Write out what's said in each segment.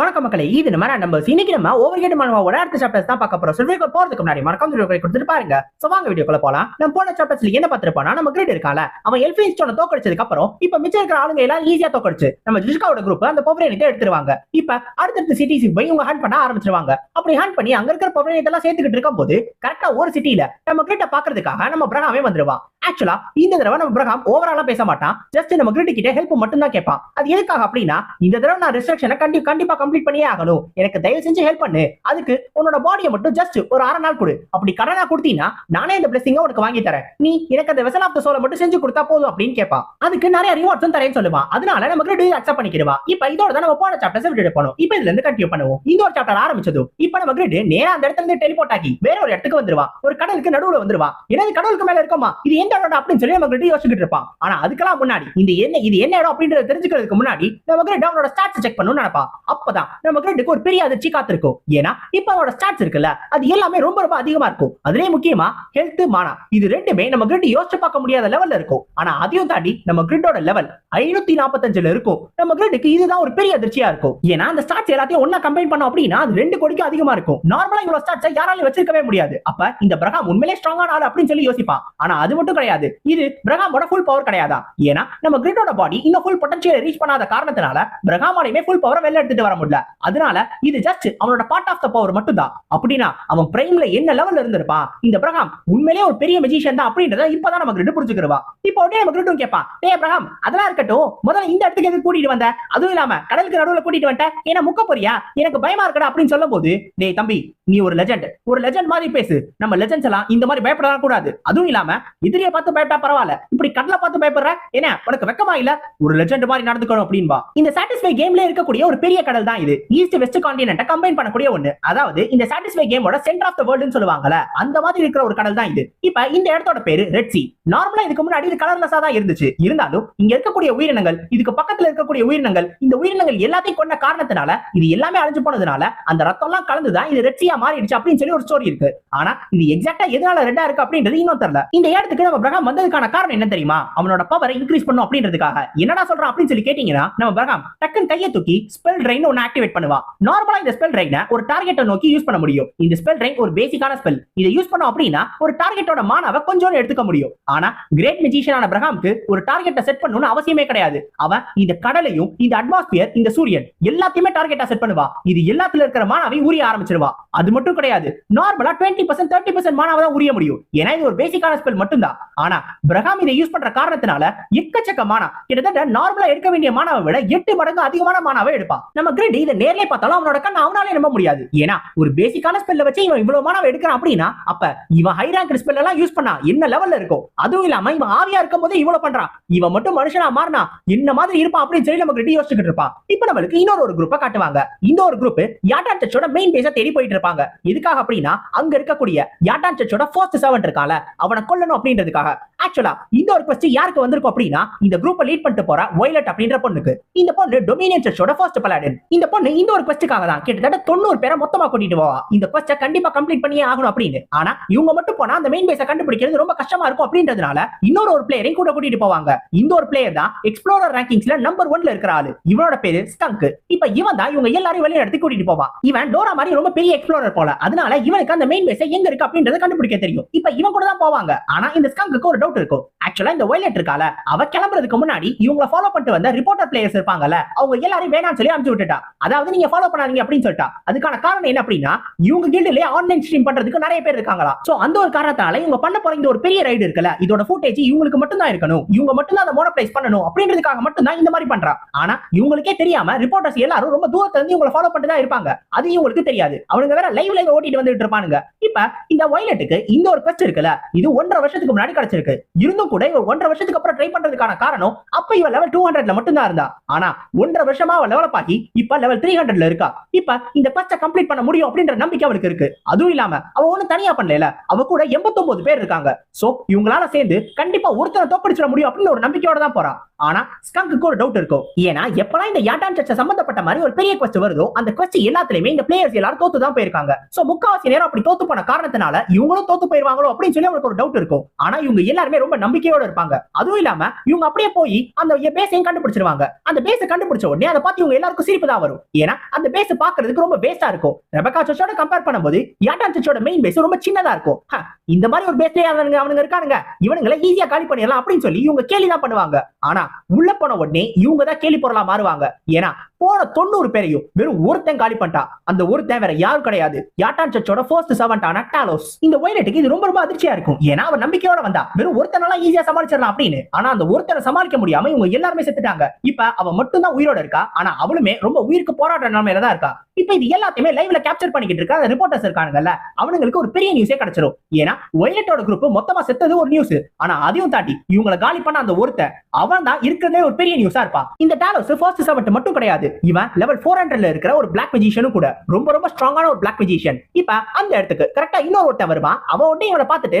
வணக்கம் மக்களே இது நம்ம நம்ம இன்னைக்கு நம்ம ஓவர் கேட் மனவாவோட அடுத்த சாப்டர்ஸ் தான் பார்க்க போறோம். சொல்வே போறதுக்கு முன்னாடி மறக்காம வீடியோ கொடுத்துட்டு பாருங்க. சோ வாங்க வீடியோக்குள்ள போலாம். நம்ம போன சாப்டர்ஸ்ல என்ன பார்த்திருப்போம்னா நம்ம கிரேட் இருக்கால அவன் எல்ஃபி ஸ்டோனை தோக்கடிச்சதுக்கு அப்புறம் இப்ப மிச்சம் இருக்கிற ஆளுங்க எல்லாம் ஈஸியா தோக்கடிச்சு நம்ம ஜிஷ்காவோட குரூப் அந்த பவரேனியத்தை எடுத்துருவாங்க. இப்ப அடுத்தடுத்த சிட்டிஸ் போய் இவங்க ஹண்ட் பண்ண ஆரம்பிச்சிருவாங்க. அப்படி ஹண்ட் பண்ணி அங்க இருக்கிற பவரேனியத்தை எல்லாம் சேர்த்துக்கிட்டு இருக்கும் போது கரெக்டா ஒரு சிட்டில நம்ம கிரேட்ட பாக்குறதுக்காக நம்ம பிரகாமே வந்துருவான். ஆக்சுவலா இந்த தடவை நம்ம பிரகாம் ஓவராலா பேச மாட்டான். ஜஸ்ட் நம்ம கிரிட்டு கிட்ட ஹெல்ப் மட்டும் தான் கேட்பான். அது எதுக்காக அப்படின்னா இந்த தடவை நான் ரெஸ்ட்ரக்ஷனை கண்டி கண்டிப்பா கம்ப்ளீட் பண்ணியே ஆகணும். எனக்கு தயவு செஞ்சு ஹெல்ப் பண்ணு. அதுக்கு உன்னோட பாடியை மட்டும் ஜஸ்ட் ஒரு அரை நாள் கொடு. அப்படி கடனா கொடுத்தீங்கன்னா நானே இந்த பிளஸிங்க உனக்கு வாங்கி தரேன். நீ எனக்கு அந்த வெசல் ஆஃப் த சோலை மட்டும் செஞ்சு கொடுத்தா போதும் அப்படின்னு கேட்பா அதுக்கு நிறைய ரிவார்ட்ஸும் தரேன்னு சொல்லுவான் அதனால நம்ம கிரிட்டு அக்செப்ட் பண்ணிக்கிறவா இப்ப இதோட தான் நம்ம போன சாப்டர்ஸ் விட்டுட்டு போனோம். இப்ப இதுல இருந்து கண்டினியூ பண்ணுவோம். இந்த ஒரு சாப்டர் ஆரம்பிச்சதும் இப்ப நம்ம கிரிட் நேரா அந்த இடத்துல இருந்து டெலிபோர்ட் ஆகி வேற ஒரு இடத்துக்கு வந்துருவா. ஒரு கடலுக்கு நடுவுல வந்துருவா. எனது கடலுக்கு மேல இருக்கோமா? இது எந்த இடம் அப்படின்னு சொல்லி நம்ம கிட்ட யோசிச்சுட்டு இருப்பான் ஆனா அதுக்கெல்லாம் முன்னாடி இந்த என்ன இது என்ன இடம் அப்படின்றத தெரிஞ்சுக்கிறதுக்கு முன்னாடி நம்ம கிட்ட அவனோட ஸ்டாட்ஸ் செக் பண்ணணும்னு நினைப்பான் அப்பதான் தான். நம்ம கிட்ட ஒரு பெரிய அதிர்ச்சி காத்திருக்கும். ஏன்னா இப்ப அதோட ஸ்டாட்ஸ் இருக்குல்ல அது எல்லாமே ரொம்ப ரொம்ப அதிகமா இருக்கும். அதுலயே முக்கியமா ஹெல்த் மானா இது ரெண்டுமே நம்ம கிட்ட யோசிச்சு பார்க்க முடியாத லெவல்ல இருக்கும். ஆனா அதையும் தாண்டி நம்ம கிரிட்டோட லெவல் ஐநூத்தி நாற்பத்தஞ்சுல இருக்கும். நம்ம கிரிட்டுக்கு இதுதான் ஒரு பெரிய அதிர்ச்சியா இருக்கும். ஏன்னா அந்த ஸ்டாட்ஸ் எல்லாத்தையும் ஒன்னா கம்பைன் பண்ணோம் அப்படின்னா அது ரெண்டு கோடிக்கும் அதிகமா இருக்கும். நார்மலா இவ்வளவு ஸ்டாட்ஸ் யாராலையும் வச்சிருக்கவே முடியாது. அப்ப இந்த பிரகாம் உண்மையிலே ஸ்ட்ராங்கான ஆள் அப்படின்னு சொல்லி யோசிப்பான். ஆனா அது மட்டும் கிடையாது. இது பிரகாமோட ஃபுல் பவர் கிடையாதா? ஏன்னா நம்ம கிரிட்டோட பாடி இன்னும் ஃபுல் பொட்டன்ஷியல் ரீச் பண்ணாத காரணத்தினால பிரகாமாலையுமே ஃபுல் பவர் வெளில எடுத்துட்டு வர முடியல அதனால இது ஜஸ்ட் அவனோட பார்ட் ஆஃப் த பவர் மட்டும் தான் அப்படின்னா அவன் பிரைம்ல என்ன லெவல்ல இருந்திருப்பான் இந்த பிரகாம் உண்மையிலேயே ஒரு பெரிய மெஜிஷியன் தான் அப்படின்றத இப்பதான் நமக்கு ரெண்டு புரிஞ்சுக்கிறவா இப்போ உடனே நமக்கு ரெண்டும் கேட்பான். டே பிரகாம் அதெல்லாம் இருக்கட்டும். முதல்ல இந்த இடத்துக்கு எதுக்கு கூட்டிட்டு வந்த? அதுவும் இல்லாம கடலுக்கு நடுவுல கூட்டிட்டு வந்துட்ட. ஏன்னா முக்க போறியா? எனக்கு பயமா இருக்கடா அப்படின்னு சொல்லும் போது டே தம்பி நீ ஒரு லெஜண்ட் ஒரு லெஜண்ட் மாதிரி பேசு. நம்ம லெஜண்ட்ஸ் எல்லாம் இந்த மாதிரி பயப்படலாம் கூடாது. அதுவும் இல்லாம எதிரிய பார்த்து பயப்பட்டா பரவாயில்ல. இப்படி கடலை பார்த்து பயப்படுற? என்ன உனக்கு வெக்கமா இல்ல? ஒரு லெஜண்ட் மாதிரி நடந்துக்கணும் அப்படின்பா. இந்த சாட்டிஸ்ஃபை கேம்ல இருக்கக்கூடிய ஒரு பெரிய கடல் தான் இது. ஈஸ்ட் வெஸ்ட் கான்டினென்ட் கம்பைன் பண்ணக்கூடிய ஒண்ணு. அதாவது இந்த சாட்டிஸ்ஃபை கேமோட சென்டர் ஆஃப் த வேர்ல்டுன்னு சொல்லுவாங்கல்ல அந்த மாதிரி இருக்கிற ஒரு கடல் தான் இது. இப்ப இந்த இடத்தோட பேரு ரெட் சி நார்மலா இதுக்கு முன்னாடி இது கலர்லெஸ்ஸா தான் இருந்துச்சு. இருந்தாலும் இங்க இருக்கக்கூடிய உயிரினங்கள் இதுக்கு பக்கத்துல இருக்கக்கூடிய உயிரினங்கள் இந்த உயிரினங்கள் எல்லாத்தையும் கொண்ட காரணத்தினால இது எல்லாமே அழிஞ்சு போனதுனால அந்த ரத்தம் எல்லாம் கலந்துதான் இது ரெட்சியா மாறிடுச்சு அப்படின்னு சொல்லி ஒரு ஸ்டோரி இருக்கு. ஆனா இது எக்ஸாக்டா எதனால ரெட்டா இருக்கு அப்படின்றது இன்னும் தெரியல. இந்த இடத்துக்கு நம்ம பிரகாம் வந்ததுக்கான காரணம் என்ன தெரியுமா? அவனோட பவரை இன்க்ரீஸ் பண்ணும் அப்படின்றதுக்காக. என்னடா சொல்றான் அப்படின்னு சொல்லி கேட்டீங்கன்னா நம்ம பிரகாம் டக்குன்னு கையை தூக்கி ஸ்பெல் ட்ரெயின் ஒன்னு ஆக்டிவேட் பண்ணுவா நார்மலா இந்த ஸ்பெல் ட்ரெயினை ஒரு டார்கெட்டை நோக்கி யூஸ் பண்ண முடியும். இந்த ஸ்பெல் ட்ரெயின் ஒரு பேசிக்கான ஸ்பெல் இதை யூஸ் பண்ணோம் அப்படின்னா ஒரு டார்கெட்டோட மானாவை கொஞ்சம் எடுத்துக்க முடியும். ஆனா கிரேட் மெஜிஷியனான பிரகாம்க்கு ஒரு டார்கெட்டை செட் பண்ணணும்னு அவசியமே கிடையாது. அவன் இந்த கடலையும் இந்த அட்மாஸ்பியர் இந்த சூரியன் எல்லாத்தையுமே டார்கெட்டா செட் பண்ணுவா. இது எல்லாத்துல இருக்கிற மானாவை உரிய ஆரம்பிச்சிருவா. அது மட்டும் கிடையாது. நார்மலா டுவெண்ட்டி பர்சன்ட் தேர்ட்டி பர்சன்ட் மானாவை தான் உரிய முடியும். ஏன்னா இது ஒரு பேசிக்கான ஸ்பெல் மட்டும்தான் ஆனா பிரகாம் இதை யூஸ் பண்ற காரணத்தினால எக்கச்சக்க மானா கிட்டத்தட்ட நார்மலா எடுக்க வேண்டிய மானாவை விட எட்டு மடங்கு அதிகமான மானாவை எடுப்பான். நம்ம கிரேட் இதை நேர்ல பார்த்தாலும் அவனோட கண் அவனாலே நம்ப முடியாது. ஏன்னா ஒரு பேசிக்கான ஸ்பெல்ல வச்சு இவன் இவ்வளவு மானாவை எடுக்கிறான் அப்படின்னா அப்ப இவன் ஹை ரேங்க் ஸ்பெல் எல்லாம் யூஸ் பண்ணா என்ன லெவல்ல இருக்கும் அதுவும் இல்லாம இவன் ஆவியா இருக்கும் போதே இவ்வளவு பண்றான். இவன் மட்டும் மனுஷனா மாறினா என்ன மாதிரி இருப்பான் அப்படின்னு சொல்லி நம்ம கிரிட் யோசிச்சுட்டு இருப்பான் இப்ப நம்மளுக்கு இன்னொரு ஒரு குரூப்பை காட்டுவாங்க. இந்த ஒரு குரூப் யாட்டான் சர்ச்சோட மெயின் பேஸ தேடி போயிட்டு இருப்பாங்க. எதுக்காக அப்படின்னா அங்க இருக்கக்கூடிய யாட்டான் சர்ச்சோட ஃபர்ஸ்ட் செவன் இருக்கால அவனை கொல்லணும் அப்படின்றதுக்காக. ஆக்சுவலா இந்த ஒரு கொஸ்டின் யாருக்கு வந்திருக்கும் அப்படின்னா இந்த குரூப்பை லீட் பண்ணிட்டு போற ஒய்லட் அப்படின்ற பொண்ணுக்கு. இந்த பொண்ணு டொமினியன் சர்ச்சோட ஃபர்ஸ்ட் பலாடின் இந்த பொண்ணு இந்த ஒரு கொஸ்டுக்காக தான். கிட்டத்தட்ட தொண்ணூறு பேரை மொத்தமா கூட்டிட்டு போவா. இந்த கொஸ்ட கண்டிப்பா கம்ப்ளீட் பண்ணியே ஆகணும் அப்படின்னு. ஆனா இவங்க மட்டும் போனா அந்த மெயின் பேஸை கண்டுபிடிக்கிறது ரொம்ப கஷ்டமா இருக்கும் அப்படின்றதுனால இன்னொரு ஒரு பிளேயரையும் கூட கூட்டிட்டு போவாங்க. இந்த ஒரு பிளேயர் தான் எக்ஸ்ப்ளோரர் ரேங்கிங்ஸ்ல நம்பர் ஒன்ல இருக்கிற ஆளு. இவனோட பேரு ஸ்டங்க் இப்ப இவன் தான் இவங்க எல்லாரையும் வெளியே எடுத்து கூட்டிட்டு போவான் இவன் டோரா மாதிரி ரொம்ப பெரிய எக்ஸ்ப்ளோரர் போல. அதனால இவனுக்கு அந்த மெயின் பேஸ் எங்க இருக்கு அப்படின்றத கண்டுபிடிக்க தெரியும். இப்ப இவன் கூட தான் போவாங்க. ஆனா இந்த ஸ்கங்குக்கு ஒரு டவுட் இருக்கும். ஆக்சுவலா இந்த வயலட் இருக்கால அவ கிளம்புறதுக்கு முன்னாடி இவங்கள ஃபாலோ பண்ணிட்டு வந்த ரிப்போர்ட்டர் பிளேயர்ஸ் இருப்பாங்கல்ல அவங்க எல்லாரையும் வேணாம்னு சொல்லி அனுப்பிச்சு விட்டுட்டா. அதாவது நீங்க ஃபாலோ பண்ணாதீங்க அப்படின்னு சொல்லிட்டா. அதுக்கான காரணம் என்ன அப்படின்னா இவங்க கில்டுலயே ஆன்லைன் ஸ்ட்ரீம் பண்றதுக்கு நிறைய பேர் இருக்காங்களா? சோ அந்த ஒரு காரணத்தால இவங்க பண்ண போற இந்த ஒரு பெரிய ரைடு இருக்குல்ல இதோட ஃபுட்டேஜ் இவங்களுக்கு மட்டும் தான் இருக்கணும். இவங்க மட்டும் தான் அதை மோனோபிளைஸ் பண்ணணும் அப்படின்றதுக்காக மட்டும் தான் இந்த மாதிரி பண்றா. ஆனா இவங்களுக்கே தெரியாம ரிப்போர்ட்டர்ஸ் எல்லாரும் ரொம்ப தூரத்துல இருந்து இவங்களை ஃபாலோ பண்ணிட்டு தான் இருப்பாங்க. அது இவங்களுக்கு தெரியாது. அவனுங்க வேற லைவ் ஓட்டிட்டு வந்துட்டு இருப்பானுங்க. இப்ப இந்த வயலட்டுக்கு இந்த ஒரு பெஸ்ட் இருக்குல்ல இது ஒன்றரை வருஷத்துக்கு முன்னாடி கிடைச்சிருக்கு. இருந்தும் கூட இவ ஒன்றரை வருஷத்துக்கு அப்புறம் ட்ரை பண்றதுக்கான காரணம் அப்ப இவ லெவல் டூ ஹண்ட்ரட்ல மட்டும் தான் இருந்தா. ஆனா ஒன்றரை வருஷமா அவ லெவலப் ஆகி இப்ப லெவல் த்ரீ ஹண்ட்ரட்ல இருக்கா? இப்ப இந்த quest கம்ப்ளீட் பண்ண முடியும் அப்படின்ற நம்பிக்கை அவளுக்கு இருக்கு. அதுவும் இல்லாம அவ ஒண்ணும் தனியா பண்ணல அவ கூட 89 பேர் இருக்காங்க. சோ இவங்களால சேர்ந்து கண்டிப்பா ஒருத்தனை தோக்கடிச்சிட முடியும் அப்படின்னு ஒரு நம்பிக்கையோட தான் போறான் ஆனா ஸ்கங்குக்கு ஒரு டவுட் இருக்கும். ஏன்னா எப்பலாம் இந்த யாட்டான் சர்ச்சை சம்பந்தப்பட்ட மாதிரி ஒரு பெரிய கொஸ்ட் வருதோ அந்த கொஸ்ட் எல்லாத்துலயுமே இந்த பிளேயர்ஸ் எல்லாரும் தோத்து தான் போயிருக்காங்க. சோ முக்காவாசி நேரம் அப்படி தோத்து போன காரணத்தினால இவங்களும் தோத்து போயிருவாங்களோ அப்படின்னு சொல்லி அவங்களுக்கு ஒரு டவுட் இருக்கும். ஆனா இவங்க எல்லாருமே ரொம்ப நம்பிக்கையோட இருப்பாங்க. அதுவும் இல்லாம இவங்க அப்படியே போய் அந்த பேஸையும் கண்டுபிடிச்சிருவாங்க. அந்த பேஸை கண்டுபிடிச்ச உடனே அதை பார்த்து இவங்க எல்லாருக்கும் சிரிப்பு தான் வரும். ஏன்னா அந்த பேஸ் பாக்குறதுக்கு ரொம்ப வேஸ்டா இருக்கும். ரெபக்கா சர்ச்சோட கம்பேர் பண்ணும்போது யாட்டான் சர்ச்சோட மெயின் பேஸ் ரொம்ப சின்னதா இருக்கும். இந்த மாதிரி ஒரு பேஸ்லயே அவனுங்க அவனுங்க இருக்கானுங்க. இவனுங்களை ஈஸியா காலி பண்ணிடலாம் அப்படின்னு சொல்லி இவங்க கேலி தான் பண்ணுவாங்க. ஆனா உள்ள போன உடனே இவங்க தான் கேள்வி பொருளா மாறுவாங்க. ஏன்னா போன தொண்ணூறு பேரையும் வெறும் ஒருத்தன் காலி பண்ணிட்டா. அந்த ஒருத்தன் வேற யாரும் கிடையாது. யாட்டான் சர்ச்சோட ஃபர்ஸ்ட் செவன்டான டாலோஸ் இந்த வயலட்டுக்கு இது ரொம்ப ரொம்ப அதிர்ச்சியா இருக்கும். ஏன்னா அவன் நம்பிக்கையோட வந்தா. வெறும் ஒருத்தனால ஈஸியா சமாளிச்சிடலாம் அப்படின்னு. ஆனா அந்த ஒருத்தனை சமாளிக்க முடியாம இவங்க எல்லாருமே செத்துட்டாங்க. இப்ப அவ மட்டும் தான் உயிரோட இருக்கா? ஆனா அவளுமே ரொம்ப உயிருக்கு போராடுற நிலைமையில தான் இருக்கா? இப்ப இது எல்லாத்தையுமே லைவ்ல கேப்சர் பண்ணிக்கிட்டு இருக்க அந்த ரிப்போர்ட்டர்ஸ் இருக்கானுங்கல்ல அவனுங்களுக்கு ஒரு பெரிய நியூஸே கிடைச்சிரும். ஏன்னா வயலட்டோட குரூப் மொத்தமா செத்தது ஒரு நியூஸ் ஆனா அதையும் தாண்டி இவங்களை காலி பண்ண அந்த ஒருத்தன் அவன் தான் இருக்கிறதே ஒரு பெரிய நியூஸா இருப்பான் இந்த டாலோஸ் ஃபர்ஸ்ட் செவன்ட் மட்டும் கிடையாது. இவன் லெவல் ஃபோர் ஹண்ட்ரட்ல இருக்கிற ஒரு பிளாக் மெஜிஷியனும் கூட. ரொம்ப ரொம்ப ஸ்ட்ராங்கான ஒரு பிளாக் மெஜிஷியன் இப்ப அந்த இடத்துக்கு கரெக்டா இன்னொரு ஒருத்தன் வருவான். அவன் உடனே இவனை பார்த்துட்டு